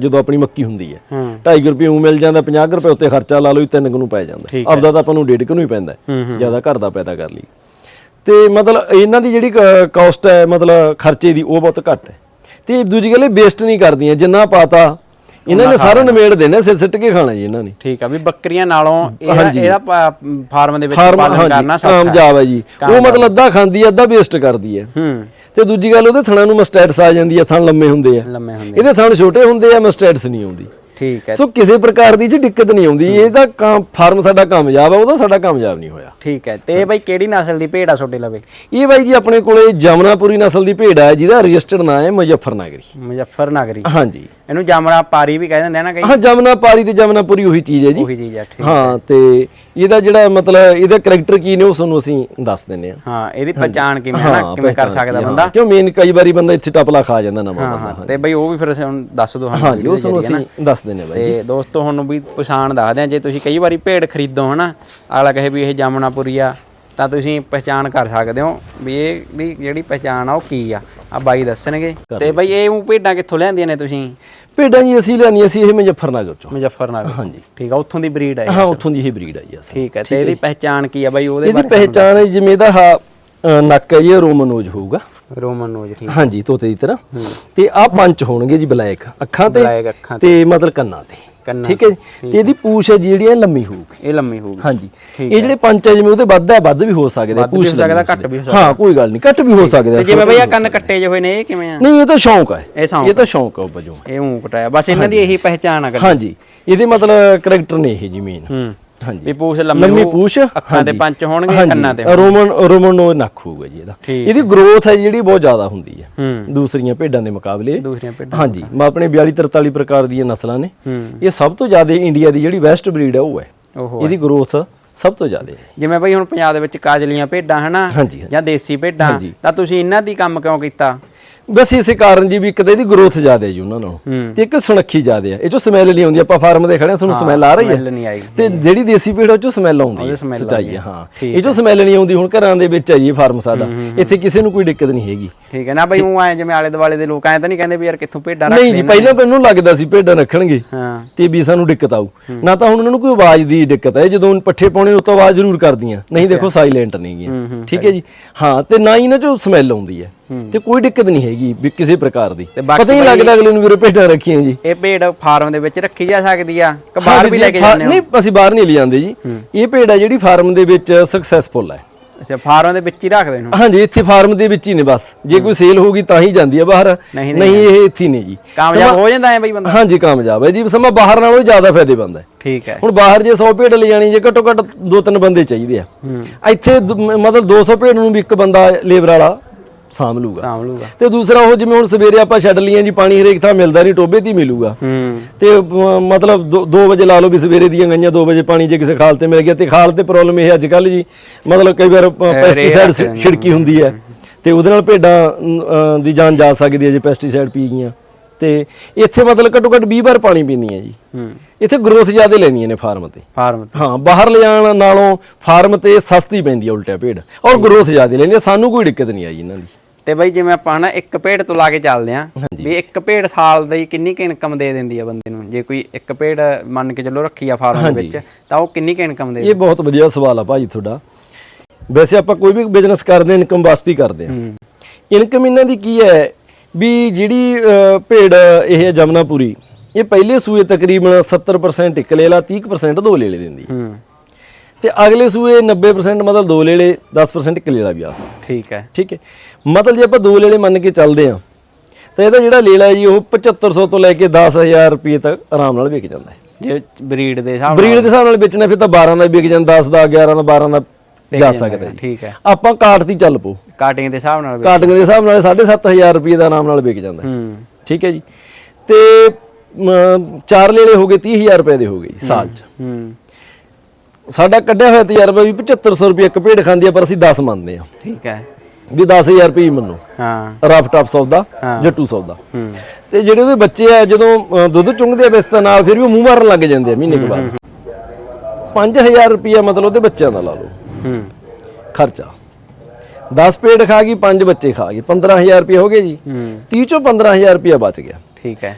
ਜਦੋਂ ਆਪਣੀ ਮੱਕੀ ਹੁੰਦੀ ਹੈ। ਹੂੰ। 2.5 ਰੁਪਏ ਉਹ ਮਿਲ ਜਾਂਦਾ 50 ਰੁਪਏ ਉੱਤੇ ਖਰਚਾ ਲਾ ਲਓ 3 ਨੂੰ ਪੈ ਜਾਂਦਾ। ਆਪਦਾ ਤਾਂ ਆਪਾਂ ਨੂੰ 1.5 ਨੂੰ ਹੀ ਪੈਂਦਾ। ਜ਼ਿਆਦਾ ਘਰ ਦਾ ਪੈਦਾ ਕਰ ਲਈ ਤੇ ਮਤਲਬ ਇਹਨਾਂ ਦੀ ਜਿਹੜੀ ਕਾਸਟ ਹੈ ਮਤਲਬ ਖਰਚੇ ਦੀ ਉਹ ਬਹੁਤ ਘੱਟ ਹੈ। ਤੇ ਦੂਜੀ ਗੱਲ ਇਹ ਵੇਸਟ ਨਹੀਂ ਕਰਦੀਆਂ। ਜਿੰਨਾ ਪਾਤਾ ਇਹਨਾਂ ਨੇ ਸਾਰਾ ਨਿਮੇੜ ਦੇਣਾ ਸਿਰ ਸਿੱਟ ਕੇ ਖਾਣਾ ਜੀ ਇਹਨਾਂ ਨੇ। ਠੀਕ ਆ ਵੀ ਬੱਕਰੀਆਂ ਨਾਲੋਂ ਇਹਦਾ ਇਹਦਾ ਫਾਰਮ ਦੇ ਵਿੱਚ ਪਾਲਣ ਕਰਨਾ ਹੈ। ਕਾਮਯਾਬ ਹੈ। ਜੀ। ਉਹ ਮਤਲਬ ਅੱਧਾ ਖਾਂਦੀ ਹੈ ਅੱਧਾ ਵੇਸਟ ਕਰਦੀ ਹੈ ਹੂੰ। ਤੇ ਦੂਜੀ ਗੱਲ ਉਹਦੇ ਥਣਾਂ ਨੂੰ ਮਸਟੈਟਸ ਆ ਜਾਂਦੀ ਆ ਥਣ ਲੰਮੇ ਹੁੰਦੇ ਆ। ਲੰਮੇ ਹੁੰਦੇ ਇਹਦੇ ਥਣ ਛੋਟੇ ਹੁੰਦੇ ਆ ਮਸਟੈਟਸ ਨਹੀਂ ਆਉਂਦੀ। ਠੀਕ ਹੈ। ਸੋ ਕਿਸੇ ਪ੍ਰਕਾਰ ਦੀ ਜੀ ਦਿੱਕਤ ਨਹੀਂ ਆਉਂਦੀ। ਇਹਦਾ ਕੰਮ ਫਾਰਮ ਸਾਡਾ ਕਾਮਯਾਬ ਆ ਉਹਦਾ ਸਾਡਾ ਕਾਮਯਾਬ ਨਹੀਂ ਹੋਇਆ। ਠੀਕ ਹੈ। ਤੇ ਬਾਈ ਕਿਹੜੀ ਨਸਲ ਦੀ ਭੇਡ ਆ ਤੁਹਾਡੇ ਲਵੇ? ਇਹ ਬਾਈ ਜੀ ਆਪਣੇ ਕੋਲੇ ਜਮਨਾਪੁਰੀ ਨਸਲ ਦੀ ਭੇਡ ਆ ਜਿਹਦਾ ਰਜਿਸਟਰਡ ਨਾਂ ਹੈ ਮੁਜ਼ੱਫਰਨਗਰੀ। ਮੁਜ਼ੱਫਰ ਨਗਰੀ ਹਾਂਜੀ। ਇਹਨੂੰ ਜਾਮਰਾ ਪਾਰੀ ਵੀ ਕਹਿ ਦਿੰਦੇ ਆ ਨਾ ਕਈ। ਹਾਂ ਜਮਨਾਪਾਰੀ ਤੇ ਜਮਨਾਪੁਰੀ ਉਹੀ ਚੀਜ਼ ਹੈ ਜੀ। ਉਹੀ ਚੀਜ਼ ਆ ਠੀਕ ਹਾਂ ਤੇ ਇਹਦਾ ਜਿਹੜਾ ਮਤਲਬ ਇਹਦਾ ਕੈਰੈਕਟਰ ਕੀ ਨੇ ਉਹ ਤੁਹਾਨੂੰ ਅਸੀਂ ਦੱਸ ਦਿੰਨੇ ਆ ਹਾਂ ਇਹਦੀ ਪਛਾਣ ਕਿਵੇਂ ਹੈ ਨਾ ਕਿਵੇਂ ਕਰ ਸਕਦਾ ਬੰਦਾ? ਕਿਉਂ ਮੇਨ ਕਈ ਵਾਰੀ ਬੰਦਾ ਇੱਥੇ ਟਪਲਾ ਖਾ ਜਾਂਦਾ ਨਵਾਂ ਹਾਂ ਬੰਦਾ ਹਾਂ ਤੇ ਬਈ ਉਹ ਵੀ ਫਿਰ ਅਸੀਂ ਹੁਣ ਦੱਸ ਦੋ ਸਾਨੂੰ ਹਾਂਜੀ ਉਹ ਤੁਹਾਨੂੰ ਅਸੀਂ ਦੱਸ ਦਿੰਨੇ ਆ ਬਾਈ ਤੇ ਦੋਸਤੋ ਹੁਣ ਵੀ ਪਛਾਣ ਦੱਸਦੇ ਆ ਜੇ ਤੁਸੀਂ ਕਈ ਵਾਰੀ ਭੇਡ ਖਰੀਦੋ ਹਨਾ ਅਗਲਾ ਕਹੇ ਵੀ ਇਹ ਜਾਮਨਾਪੁਰੀ ਆ ਤਾਂ ਤੁਸੀਂ ਪਛਾਣ ਕਰ ਸਕਦੇ ਹੋ ਵੀ ਇਹ ਦੀ ਜਿਹੜੀ ਪਛਾਣ ਆ ਉਹ ਕੀ ਆ। ਆ ਬਾਈ ਦੱਸਣਗੇ। ਤੇ ਬਈ ਇਹ ਊਂ ਭੇਡਾਂ ਕਿੱਥੋਂ ਲਿਆਂਦੀਆਂ ਨੇ ਤੁਸੀਂ? ਭੇਡਾਂ ਜੀ ਅਸੀਂ ਲਿਆਂਦੀਆਂ ਸੀ ਇਹ ਮੁਜ਼ੱਫਰਨਗਰ ਚੋਂ। ਮੁਜ਼ੱਫਰਨਗਰ। ਹਾਂਜੀ। ਠੀਕ ਆ ਉੱਥੋਂ ਦੀ ਬਰੀਡ ਇਹ। ਹਾਂ ਉੱਥੋਂ ਦੀ ਇਹ ਬਰੀਡ ਆ ਜੀ ਅਸਲ ਠੀਕ ਹੈ ਤੇ ਇਹਦੀ ਪਹਿਚਾਣ ਕੀ ਆ ਬਾਈ? ਉਹਦੇ ਇਹਦੀ ਪਹਿਚਾਣ ਹੈ ਜਿਵੇਂ ਇਹਦਾ ਨੱਕ ਹੈ ਜੀ ਰੋਮਨੋਜ ਹੋਊਗਾ। ਰੋਮਨ ਨੋਜ ਠੀਕ ਹਾਂਜੀ ਤੋਤੇ ਦੀ ਤਰ੍ਹਾਂ। ਤੇ ਆਹ ਪੰਜ ਹੋਣਗੇ ਜੀ ਬਲੈਕ ਅੱਖਾਂ ਤੇ ਬਲੈਕ ਅੱਖਾਂ ਤੇ ਮਤਲਬ ਕੰਨਾਂ ਤੇ। ਕੰਨਾਂ ਠੀਕ ਹੈ ਜੀ? ਤੇ ਇਹਦੀ ਪੂਛ ਹੈ ਜਿਹੜੀ ਇਹ ਲੰਮੀ ਹੋਊਗੀ। ਇਹ ਲੰਮੀ ਹੋਊਗੀ। ਹਾਂਜੀ। ਇਹ ਜਿਹੜੇ ਪੰਜ ਹੈ ਜਿਵੇਂ ਉਹਦੇ ਵੱਧ ਹੈ ਵੱਧ ਵੀ ਹੋ ਸਕਦੇ ਆ, ਪੂਛ ਸਕਦਾ, ਲੰਮੀ ਘੱਟ ਵੀ ਹੋ ਹਾਂ ਕੋਈ ਗੱਲ ਨਹੀਂ ਘੱਟ ਵੀ ਹੋ ਸਕਦੇ ਤੇ ਆ ਜਿਵੇਂ ਬਈ ਆ ਕੰਨ ਕੱਟੇ ਜਿਹੇ ਹੋਏ ਨੇ ਇਹ ਕਿਵੇਂ ਆ? ਨਹੀਂ ਇਹ ਤਾਂ ਸ਼ੌਂਕ ਹੈ ਇਹ। ਸ਼ੌਂਕ ਇਹ ਤਾਂ ਸ਼ੌਂਕ ਹੈ ਉਹ ਵਜੋਂ। ਇਹ ਊਂ ਕਟਾਇਆ ਬਸ ਇਹਨਾਂ ਦੀ ਇਹੀ ਪਹਿਚਾਣ ਆ ਕਰ ਹਾਂਜੀ। ਇਹਦੇ ਮਤਲਬ ਕੈਰੈਕਟਰ ਨੇ ਇਹ ਜੀ ਮੇਨ ਵੀ ਪੂਛ ਲੰਮੀ ਪੂਛ ਅੱਖਾਂ ਤੇ ਪੰਜ ਹੋਣਗੇ ਕੰਨਾਂ ਤੇ ਰੋਮਨ ਰੋਮਨ ਨੱਕ ਹੋਊਗਾ ਜੀ ਇਹਦਾ। ਇਹਦੀ ਗਰੋਥ ਹੈ ਜਿਹੜੀ ਬਹੁਤ ਜ਼ਿਆਦਾ ਹੁੰਦੀ ਹੈ। ਦੂਸਰੀਆਂ ਭੇਡਾਂ ਦੇ ਮੁਕਾਬਲੇ। ਦੂਸਰੀਆਂ ਭੇਡਾਂ ਹਾਂਜੀ। ਮੈਂ ਆਪਣੇ 42 43 ਪ੍ਰਕਾਰ ਦੀਆਂ ਨਸਲਾਂ ਨੇ। ਇਹ ਸਭ ਤੋਂ ਜ਼ਿਆਦਾ ਇੰਡੀਆ ਦੀ ਜਿਹੜੀ ਵੈਸਟ ਬਰੀਡ ਹੈ। ਉਹ ਹੈ। ਇਹਦੀ ਗਰੋਥ ਸਭ ਤੋਂ ਜ਼ਿਆਦਾ ਜਿਵੇਂ ਬਈ ਹੁਣ ਪੰਜਾਬ ਦੇ ਵਿੱਚ ਕਾਜਲੀਆਂ ਭੇਡਾਂ ਹਨਾ। ਜਾਂ ਦੇਸੀ ਭੇਡਾਂ। ਤਾਂ ਤੁਸੀਂ ਇਹਨਾਂ ਦੀ ਕੰਮ ਕਿਉਂ ਕੀਤਾ? ਬਸ ਇਸੇ ਕਾਰਨ ਜੀ ਵੀ ਇੱਕ ਤਾਂ ਇਹਦੀ ਗਰੋਥ ਜ਼ਿਆਦਾ ਹੈ ਜੀ ਉਹਨਾਂ ਨਾਲੋਂ ਤੇ ਇੱਕ ਸੁਨੱਖੀ ਜ਼ਿਆਦਾ ਹੈ। ਇਹ ਚੋਂ ਸਮੈਲ ਨਹੀਂ ਆਉਂਦੀ ਆਪਾਂ ਫਾਰਮ ਦੇ ਖੜੇ ਹਾਂ ਤੁਹਾਨੂੰ ਸਮੈਲ ਆ ਰਹੀ ਹੈ। ਤੇ ਜਿਹੜੀ ਦੇਸੀ ਭੇਡ ਉਹ ਚੋਂ ਸਮੈਲ ਆਉਂਦੀ ਹੈ ਸੱਚਾਈ ਹੈ। ਹਾਂ ਇਹ ਚੋਂ ਸਮੈਲ ਨਹੀਂ ਆਉਂਦੀ ਹੁਣ ਘਰਾਂ ਦੇ ਵਿੱਚ ਹੈ ਜੀ ਫਾਰਮ ਸਾਡਾ ਇੱਥੇ ਕਿਸੇ ਨੂੰ ਕੋਈ ਦਿੱਕਤ ਨਹੀਂ ਹੈਗੀ। ਠੀਕ ਹੈ ਨਾ ਬਈ ਉਹ ਆਏ ਜਿਵੇਂ ਆਲੇ ਦੁਆਲੇ ਦੇ ਲੋਕ ਆਏ ਤਾਂ ਨਹੀਂ ਕਹਿੰਦੇ ਵੀ ਯਾਰ ਕਿੱਥੋਂ ਭੇਡਾਂ ਰੱਖ ਨਹੀਂ ਜੀ ਪਹਿਲਾਂ ਮੈਨੂੰ ਲੱਗਦਾ ਸੀ ਭੇਡਾਂ ਰੱਖਣਗੇ। ਤੇ ਵੀ ਸਾਨੂੰ ਦਿੱਕਤ ਆਊ। ਨਾ ਤਾਂ ਹੁਣ ਉਹਨਾਂ ਨੂੰ ਕੋਈ ਆਵਾਜ਼ ਦੀ ਦਿੱਕਤ ਹੈ ਜਦੋਂ ਪੱਠੇ ਪਾਉਣੇ ਉਹ ਤੋਂ ਆਵਾਜ਼ ਜ਼ਰੂਰ ਕਰਦੀਆਂ। ਨਹੀਂ ਦੇਖੋ ਸਾਇਲੈਂਟ ਨਹੀਂ ਗੀਆਂ ਠੀਕ ਹੈ ਜੀ। ਹਾਂ ਤੇ ਨਾ ਹੀ ਨਾ ਜੋ ਸਮੈਲ ਆਉਂਦੀ ਹੈ। ਤੇ ਕੋਈ ਦਿੱਕਤ ਨਹੀਂ ਹੈਗੀ ਵੀ ਕਿਸੇ ਪ੍ਰਕਾਰ ਦੀ। ਤੇ ਬਾਕੀ ਪਤਾ ਹੀ ਨਹੀਂ ਲੱਗਦਾ ਅਗਲੇ ਨੂੰ ਵੀਰੇ ਭੇਡਾਂ ਰੱਖੀਆਂ ਜੀ। ਇਹ ਭੇਡ ਫਾਰਮ ਦੇ ਵਿੱਚ ਰੱਖੀ ਜਾ ਸਕਦੀ ਆ ਕਿ ਬਾਹਰ ਵੀ ਲੈ ਕੇ ਜਾਂਦੇ ਹੋ? ਨਹੀਂ ਅਸੀਂ ਬਾਹਰ ਨਹੀਂ ਲੈ ਜਾਂਦੇ ਜੀ। ਇਹ ਭੇਡ ਜਿਹੜੀ ਫਾਰਮ ਦੇ ਵਿੱਚ ਸਕਸੈਸਫੁਲ ਹੈ ਅੱਛਾ ਫਾਰਮ ਦੇ ਵਿੱਚ ਹੀ ਰੱਖਦੇ ਨੂੰ ਹਾਂਜੀ ਇੱਥੇ ਫਾਰਮ ਦੇ ਵਿੱਚ ਹੀ ਨੇ ਬਸ। ਜੇ ਕੋਈ ਸੇਲ ਹੋਗੀ ਤਾਂ ਹੀ ਜਾਂਦੀ ਹੈ ਬਾਹਰ। ਨਹੀਂ, ਨਹੀਂ ਇਹ ਇੱਥੇ ਹੀ ਨੇ ਜੀ। ਕਾਮਯਾਬ ਹੋ ਜਾਂਦਾ ਹੈ ਬਈ ਬੰਦਾ? ਹਾਂਜੀ ਕਾਮਯਾਬ ਹੈ ਜੀ। ਸਮਾਂ ਬਾਹਰ ਨਾਲੋਂ ਜ਼ਿਆਦਾ ਫਾਇਦੇਮੰਦ ਹੈ। ਠੀਕ ਹੈ। ਹੁਣ ਬਾਹਰ ਜੇ 100 ਭੇਡ ਲੈ ਜਾਣੀ ਜੇ ਘੱਟੋ ਘੱਟ ਦੋ ਤਿੰਨ ਬੰਦੇ ਚਾਹੀਦੇ ਆ। ਇੱਥੇ ਮਤਲਬ 200 ਭੇਡ ਨੂੰ ਵੀ ਇੱਕ ਬੰਦਾ ਲੇਬਰ ਵਾਲਾ ਸਾਂਭ ਲੂਗਾ। ਸਾਂਭ ਲੂਗਾ। ਤੇ ਦੂਸਰਾ ਉਹ ਜਿਵੇਂ ਹੁਣ ਸਵੇਰੇ ਆਪਾਂ ਛੱਡ ਲਈਆਂ ਜੀ ਪਾਣੀ ਹਰੇਕ ਥਾਂ ਮਿਲਦਾ ਨਹੀਂ ਟੋਬੇ ਤੇ ਮਿਲੂਗਾ। ਹੂੰ। ਤੇ ਮਤਲਬ 2 ਵਜੇ ਲਾ ਲਓ ਵੀ ਸਵੇਰੇ ਦੀਆਂ ਗਈਆਂ 2 ਵਜੇ ਪਾਣੀ ਜੇ ਕਿਸੇ ਖਾਲ ਤੇ ਮਿਲ ਗਿਆ ਤੇ ਖਾਲ ਤੇ ਪ੍ਰੋਬਲਮ ਇਹ ਅੱਜ ਕੱਲ ਜੀ ਮਤਲਬ ਕਈ ਵਾਰ ਪੈਸਟੀਸਾਈਡ ਛਿੜਕੀ ਹੁੰਦੀ ਹੈ। ਤੇ ਉਹਦੇ ਨਾਲ ਭੇਡਾਂ ਦੀ ਜਾਨ ਜਾ ਸਕਦੀ ਹੈ ਜੇ ਪੈਸਟੀਸਾਈਡ ਪੀ ਗਈਆਂ। ਤੇ ਇੱਥੇ ਮਤਲਬ ਘੱਟੋ ਘੱਟ 20 ਵਾਰ ਪਾਣੀ ਪੀਂਦੀਆਂ ਜੀ। ਹੂੰ। ਇੱਥੇ ਗਰੋਥ ਜ਼ਿਆਦਾ ਲੈਂਦੀਆਂ ਨੇ ਫਾਰਮ ਤੇ। ਫਾਰਮ ਹਾਂ ਬਾਹਰ ਲਿਜਾਣ ਨਾਲੋਂ ਫਾਰਮ ਤੇ ਸਸਤੀ ਪੈਂਦੀ ਹੈ ਉਲਟਾ ਭੇਡ। ਔਰ ਗਰੋਥ ਜ਼ਿਆਦਾ ਲੈਂਦੀ ਸਾਨੂੰ ਕੋਈ ਦਿੱਕਤ ਨਹੀਂ ਆਈ ਇਹਨਾਂ ਦੀ। ਤੇ ਬਈ ਜਿਵੇਂ ਆਪਾਂ ਨਾ ਇੱਕ ਭੇਡ ਤੋਂ ਲਾ ਕੇ ਚੱਲਦੇ ਆਂ ਵੀ ਇੱਕ ਭੇਡ ਸਾਲ ਦੀ ਕਿੰਨੀ ਕੁ ਇਨਕਮ ਦੇ ਦਿੰਦੀ ਆ ਬੰਦੇ ਨੂੰ? ਜੇ ਕੋਈ ਇੱਕ ਭੇਡ ਮੰਨ ਕੇ ਚੱਲੋ ਰੱਖੀ ਆ ਫਾਰਮ ਦੇ ਵਿੱਚ ਤਾਂ ਉਹ ਕਿੰਨੀ ਕੁ ਇਨਕਮ ਦੇ ਇਹ ਬਹੁਤ ਵਧੀਆ ਸਵਾਲ ਆ ਭਾਜੀ ਤੁਹਾਡਾ। ਵੈਸੇ ਆਪਾਂ ਕੋਈ ਵੀ ਬਿਜ਼ਨਸ ਕਰਦੇ ਇਨਕਮ ਵਾਸਤੇ ਕਰਦੇ ਹੂੰ। ਇਨਕਮ ਇਹਨਾਂ ਦੀ ਕੀ ਹੈ ਵੀ ਜਿਹੜੀ ਭੇਡ ਇਹ ਜਮਨਾਪੁਰੀ ਇਹ ਪਹਿਲੇ ਸੂਏ ਤਕਰੀਬਨ 70% ਇੱਕ ਲੈ ਲਾ 30% ਦੋ ਲੈ ਲੈ ਦਿੰਦੀ ਹੈ। ਤੇ ਅਗਲੇ ਸੂਏ 90% ਮਤਲਬ ਦੋ ਲੈ ਲੈ 10% ਇੱਕ ਲੈ ਲਾ ਵੀ ਆ। ਸਕਦਾ ਠੀਕ ਹੈ। ਠੀਕ ਹੈ। ਮਤਲਬ ਜੇ ਆਪਾਂ ਦੋ ਲੇਲੇ ਮੰਨ ਕੇ ਚੱਲਦੇ ਆ ਤਾਂ ਇਹਦਾ ਜਿਹੜਾ ਲੇਲਾ ਹੈ ਜੀ ਉਹ 7500 ਤੋਂ ਲੈ ਕੇ 10000 ਰੁਪਏ ਤੱਕ ਆਰਾਮ ਨਾਲ ਵਿਕ ਜਾਂਦਾ ਹੈ। ਜੇ ਬਰੀਡ ਦੇ ਹਿਸਾਬ ਬਰੀਡ ਦੇ ਹਿਸਾਬ ਨਾਲ ਵੇਚਣਾ ਫਿਰ ਤਾਂ 12 ਦਾ ਵਿਕ ਜਾਂਦਾ 10 ਦਾ 11 ਦਾ 12 ਦਾ ਜਾ ਸਕਦਾ ਠੀਕ ਹੈ। ਆਪਾਂ ਕਾਟ ਦੀ ਚੱਲ ਪੋ ਕਾਟਿੰਗ ਦੇ ਹਿਸਾਬ ਨਾਲ। ਕਾਟਿੰਗ ਦੇ ਹਿਸਾਬ ਨਾਲ 7500 ਰੁਪਏ ਦਾ ਆਰਾਮ ਨਾਲ ਵਿਕ ਜਾਂਦਾ ਹੈ। ਠੀਕ ਹੈ ਜੀ। ਤੇ ਚਾਰ ਲੇਲੇ ਹੋ ਗਏ 30000 ਰੁਪਏ ਦੇ ਹੋ ਗਏ ਜੀ ਸਾਲ 'ਚ। ਹੂੰ। ਸਾਡਾ ਕੱਢਿਆ ਹੋਇਆ ਤਜਰਬਾ ਵੀ 7500 ਰੁਪਏ ਇੱਕ ਭੇਡ ਖਾਂਦੀ ਆ ਪਰ ਅਸੀਂ 10 ਮੰਨਦੇ ਆ ਠੀਕ ਹੈ। ਵੀ 10000 ਰੁਪਏ ਹੀ ਮੰਨੋ। ਹਾਂ। ਰਫ ਟਫ ਸੌਦਾ। ਜੱਟੂ ਸੌਦਾ। ਹੂੰ। ਤੇ ਜਿਹੜੇ ਉਹਦੇ ਬੱਚੇ ਆ ਜਦੋਂ ਦੁੱਧ ਚੁੰਗਦੇ ਆ ਬਿਸਤਾ ਨਾਲ ਫਿਰ ਵੀ ਮੂੰਹ ਮਾਰਨ ਲੱਗ ਜਾਂਦੇ ਆ ਮਹੀਨੇ ਕੁ ਬਾਅਦ। 5000 ਰੁਪਿਆ ਮਤਲਬ ਉਹਦੇ ਬੱਚਿਆਂ ਦਾ ਲਾ ਲਓ। ਹੂੰ। ਖਰਚਾ। 10 ਪੇਟ ਖਾ ਗਈ 5 ਬੱਚੇ ਖਾ ਗਏ। 15000 ਰੁਪਏ ਹੋ ਗਏ ਜੀ। ਹੂੰ। 30 ਚੋਂ 15000 ਰੁਪਿਆ ਬਚ ਗਿਆ। ਠੀਕ ਹੈ।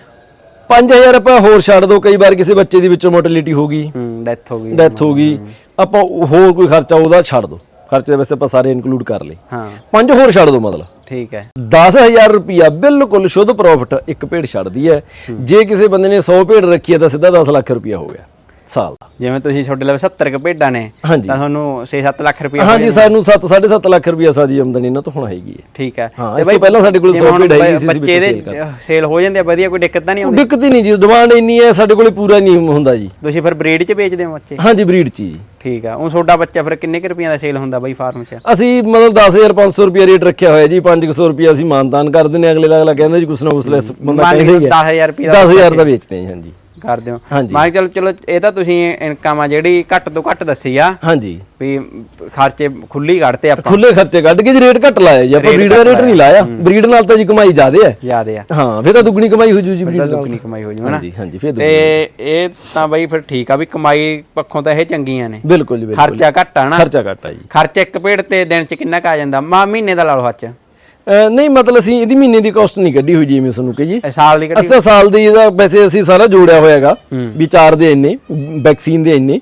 5000 ਰੁਪਏ ਹੋਰ ਛੱਡ ਦੋ ਕਈ ਵਾਰ ਕਿਸੇ ਬੱਚੇ ਦੀ ਵਿੱਚੋਂ ਮੋਰਟੈਲਿਟੀ ਹੋ ਗਈ। ਹੂੰ। ਡੈਥ ਹੋ ਗਈ। ਡੈਥ ਹੋ ਗਈ। ਆਪਾਂ ਹੋਰ ਕੋਈ ਖਰਚਾ ਉਹਦਾ ਛੱਡ ਦੋ। ਖਰਚੇ ਵੈਸੇ ਆਪਾਂ ਸਾਰੇ ਇਨਕਲੂਡ ਕਰ ਲਏ। ਹਾਂ। ਪੰਜ ਹੋਰ ਛੱਡ ਦੋ ਮਤਲਬ। ਠੀਕ ਹੈ। 10000 ਰੁਪਿਆ ਬਿਲਕੁਲ ਸ਼ੁੱਧ ਪ੍ਰੋਫਿਟ ਇੱਕ ਭੇਡ ਛੱਡਦੀ ਹੈ। ਜੇ ਕਿਸੇ ਬੰਦੇ ਨੇ 100 ਭੇਡ ਰੱਖੀ ਹੈ ਤਾਂ ਸਿੱਧਾ 10 ਲੱਖ ਰੁਪਿਆ ਹੋ ਗਿਆ। ਸਾਲ ਦਾ। ਜਿਵੇਂ ਤੁਸੀਂ ਤੁਹਾਡੇ ਲਈ 70 ਕ ਭੇਡਾਂ ਨੇ ਹਾਂਜੀ। ਤਾਂ ਤੁਹਾਨੂੰ 6-7 ਲੱਖ ਰੁਪਏ ਹਾਂਜੀ ਸਾਨੂੰ 7 7.5 ਲੱਖ ਰੁਪਇਆ ਸਾਡੀ ਆਮਦਨੀ ਇਹਨਾਂ ਤੋਂ ਹੁਣ ਹੈਗੀ ਹੈ। ਠੀਕ ਹੈ। ਹਾਂ, ਤੇ ਇਸ ਤੋਂ ਬਾਈ ਪਹਿਲਾਂ ਸਾਡੇ ਕੋਲ ਜਿਵੇਂ ਸੌ ਹੁਣ ਭੇਡ ਹੈਗੀ ਸੀ, ਅਸੀਂ ਬੱਚੇ ਵਿੱਚ sale ਦੇ ਸੇਲ ਹੋ ਜਾਂਦੇ ਆ ਵਧੀਆ ਕੋਈ ਦਿੱਕਤ ਤਾਂ ਨਹੀਂ ਆਉਂਦੀ? ਦਿੱਕਤ ਹੀ ਨਹੀਂ ਜੀ ਡਿਮਾਂਡ ਇੰਨੀ ਹੈ ਸਾਡੇ ਕੋਲੇ ਪੂਰਾ ਨਹੀਂ ਹੁੰਦਾ ਜੀ। ਤੁਸੀਂ ਫਿਰ ਬਰੀਡ 'ਚ ਵੇਚਦੇ ਹੋ ਬੱਚੇ? ਹਾਂਜੀ ਬਰੀਡ ਚ ਜੀ। ਠੀਕ ਆ ਉਹ ਤੁਹਾਡਾ ਬੱਚਾ ਫਿਰ ਕਿੰਨੇ ਕੁ ਰੁਪਈਆਂ ਦਾ ਸੇਲ ਹੁੰਦਾ ਬਾਈ ਫਾਰਮ 'ਚ? ਅਸੀਂ ਮਤਲਬ 10500 ਰੁਪਇਆ ਰੇਟ ਰੱਖਿਆ ਹੋਇਆ ਜੀ 500 ਰੁਪਇਆ ਅਸੀਂ ਮਾਨਦਾਨ ਕਰ ਦਿੰਦੇ ਹਾਂ ਅਗਲੇ ਦਾ ਅਗਲਾ ਕਹਿੰਦਾ ਜੀ ਕੁਛ ਨਾ ਕੁਛ ਲੈਸ ਬੰਦਾ ਮੰਨ ਕਹਿੰਦਾ ਕੇ ਹੀ ਹੈ। 10000 ਰੁਪਏ ਦਾ 10000 ਦਾ ਵੇਚਦੇ ਹਾਂ ਜੀ, ਹਾਂਜੀ। ਕਰਦੇ ਹੋ। ਹਾਂਜੀ। ਮੈਂ ਕਿਹਾ ਚਲੋ ਚਲੋ ਇਹ ਤਾਂ ਤੁਸੀਂ ਇਨਕਮ ਆ ਜਿਹੜੀ ਘੱਟ ਤੋਂ ਘੱਟ ਦੱਸੀ ਆ। ਹਾਂਜੀ। ਵੀ ਖਰਚੇ ਖੁੱਲੀ ਕੱਢਤੇ ਆਪਾਂ। ਖੁੱਲੇ ਖਰਚੇ ਕੱਢ ਕੇ ਜੀ ਰੇਟ ਘੱਟ ਲਾਇਆ ਜੀ ਆਪਾਂ ਬਰੀਡ ਦਾ ਰੇਟ ਨਹੀਂ ਲਾਇਆ। ਬਰੀਡ ਨਾਲ ਤਾਂ ਜੀ ਕਮਾਈ ਜ਼ਿਆਦੇ ਹੈ ਯਾਦੇ ਆ। ਹਾਂ ਫਿਰ ਤਾਂ ਦੁੱਗਣੀ ਕਮਾਈ ਹੋ ਜੂ ਜੀ ਬਰੀਡ ਨਾਲ ਦੁੱਗਣੀ ਕਮਾਈ ਹੋ ਜੂ ਹਨਾ? ਹਾਂਜੀ ਹਾਂਜੀ ਫਿਰ ਤੇ ਇਹ ਤਾਂ ਬਾਈ ਫਿਰ ਠੀਕ ਆ ਵੀ ਕਮਾਈ ਪੱਖੋਂ ਤਾਂ ਇਹ ਚੰਗੀਆਂ ਨੇ। ਬਿਲਕੁਲ ਜੀ ਬਿਲਕੁਲ। ਖਰਚਾ ਘੱਟ ਆ ਨਾ। ਖਰਚਾ ਘੱਟ ਆ ਜੀ। ਖਰਚ ਇੱਕ ਪੇੜ ਤੇ ਦਿਨ ਚ ਕਿੰਨਾ ਕ ਆ ਜਾਂਦਾ? ਮਾ ਮਹੀਨੇ ਦਾ ਲਾ ਲਓ ਹੱਥ ਚ। ਨਹੀਂ ਮਤਲਬ ਅਸੀਂ ਇਹਦੀ ਮਹੀਨੇ ਦੀ ਕਾਸਟ ਨਹੀਂ ਕੱਢੀ ਹੋਈ ਜਿਵੇਂ ਤੁਹਾਨੂੰ ਕਹੀਏ। ਇਹ ਸਾਲ ਦੀ ਅਸੀਂ ਕੱਢੀ ਤਾਂ ਸਾਲ ਦੀ ਇਹਦਾ ਵੈਸੇ ਅਸੀਂ ਸਾਰਾ ਜੋੜਿਆ ਹੋਇਆਗਾ ਵੀ ਚਾਰ ਦੇ ਇੰਨੇ ਵੈਕਸੀਨ ਦੇ ਇੰਨੇ।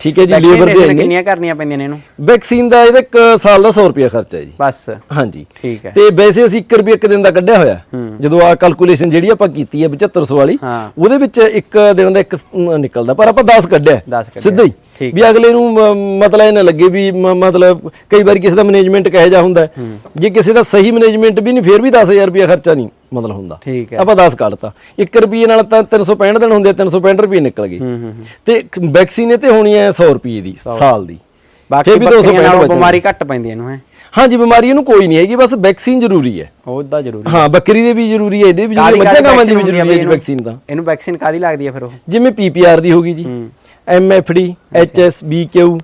ਠੀਕ ਹੈ ਜੀ ਲੇਬਰ ਦੇ ਇੰਨੇ। ਕਿੰਨੀਆਂ ਕਰਨੀਆਂ ਪੈਂਦੀਆਂ ਨੇ ਇਹਨੂੰ? ਵੈਕਸੀਨ ਦਾ ਇਹਦਾ ਇੱਕ ਸਾਲ ਦਾ 100 ਰੁਪਿਆ ਖਰਚਾ ਹੈ ਜੀ। ਬਸ। ਹਾਂਜੀ। ਠੀਕ ਹੈ। ਤੇ ਵੈਸੇ ਅਸੀਂ 1 ਰੁਪਏ ਇੱਕ ਦਿਨ ਦਾ ਕੱਢਿਆ ਹੋਇਆ। ਜਦੋਂ ਆ ਕੈਲਕੂਲੇਸ਼ਨ ਜਿਹੜੀ ਆਪਾਂ ਕੀਤੀ ਹੈ 7500 ਵਾਲੀ ਉਹਦੇ ਵਿੱਚ ਇੱਕ ਦਿਨ ਦਾ ਇੱਕ ਨਿਕਲਦਾ। ਪਰ ਆਪਾਂ 10 ਕੱਢਿਆ। 10 ਕੱਢਿਆ। ਸਿੱਧਾ ਹੀ। ਵੀ ਅਗਲੇ ਨੂੰ ਮਤਲਬ ਇਹ ਨਾ ਲੱਗੇ ਵੀ ਮਤਲਬ ਕਈ ਵਾਰੀ ਕਿਸੇ ਦਾ ਮੈਨੇਜਮੈਂਟ ਕਹੇ ਜਾ ਹੁੰਦਾ। ਜੇ ਕਿਸੇ ਦਾ ਸਹੀ ਮੈਨੇਜਮੈਂਟ ਵੀ ਨਹੀਂ ਫੇਰ ਵੀ 10000 ਰੁਪਏ ਖਰਚਾ ਨਹੀਂ। ਮਤਲਬ ਹੁੰਦਾ। ਠੀਕ ਹੈ। ਆਪਾਂ 10 ਕੱਢਤਾ। 1 ਰੁਪਏ ਨਾਲ ਤਾਂ 365 ਦਿਨ ਹੁੰਦੇ ਆ, 365 ਰੁਪਏ ਨਿਕਲ ਗਏ। ਹੂੰ ਹੂੰ ਹੂੰ। ਤੇ ਵੈਕਸੀਨ ਇਹ ਤੇ ਹੋਣੀ ਹੈ 100 ਰੁਪਏ ਦੀ ਸਾਲ ਦੀ। ਬਾਕੀ ਫਿਰ ਵੀ 265 ਬੱਕਰੀਆਂ ਨਾਲੋਂ ਬਚਣਗੇ। ਬਿਮਾਰੀ ਘੱਟ ਪੈਂਦੀ ਇਹਨੂੰ ਹੈ। ਹਾਂਜੀ ਬਿਮਾਰੀ ਇਹਨੂੰ ਕੋਈ ਨਹੀਂ ਹੈਗੀ ਬਸ ਵੈਕਸੀਨ ਜ਼ਰੂਰੀ ਹੈ। ਉਹਦਾ ਜ਼ਰੂਰੀ ਹਾਂ। ਬੱਕਰੀ ਦੇ ਵੀ ਜ਼ਰੂਰੀ ਹੈ ਇਹਦੇ ਵੀ ਜ਼ਰੂਰੀ ਕਾਹਦੀ ਮੱਝਾਂ ਗਾਵਾਂ ਦੀ ਵੀ ਜ਼ਰੂਰੀ ਹੈ ਵੈਕਸੀਨ ਦਾ ਇਹਨੂੰ? ਵੈਕਸੀਨ ਕਾਦੀ ਲੱਗਦੀ ਹੈ ਫਿਰ ਉਹ? ਜਿਵੇਂ ਪੀਪੀਆਰ ਦੀ ਹੋਗੀ ਜੀ। MFD HS BQ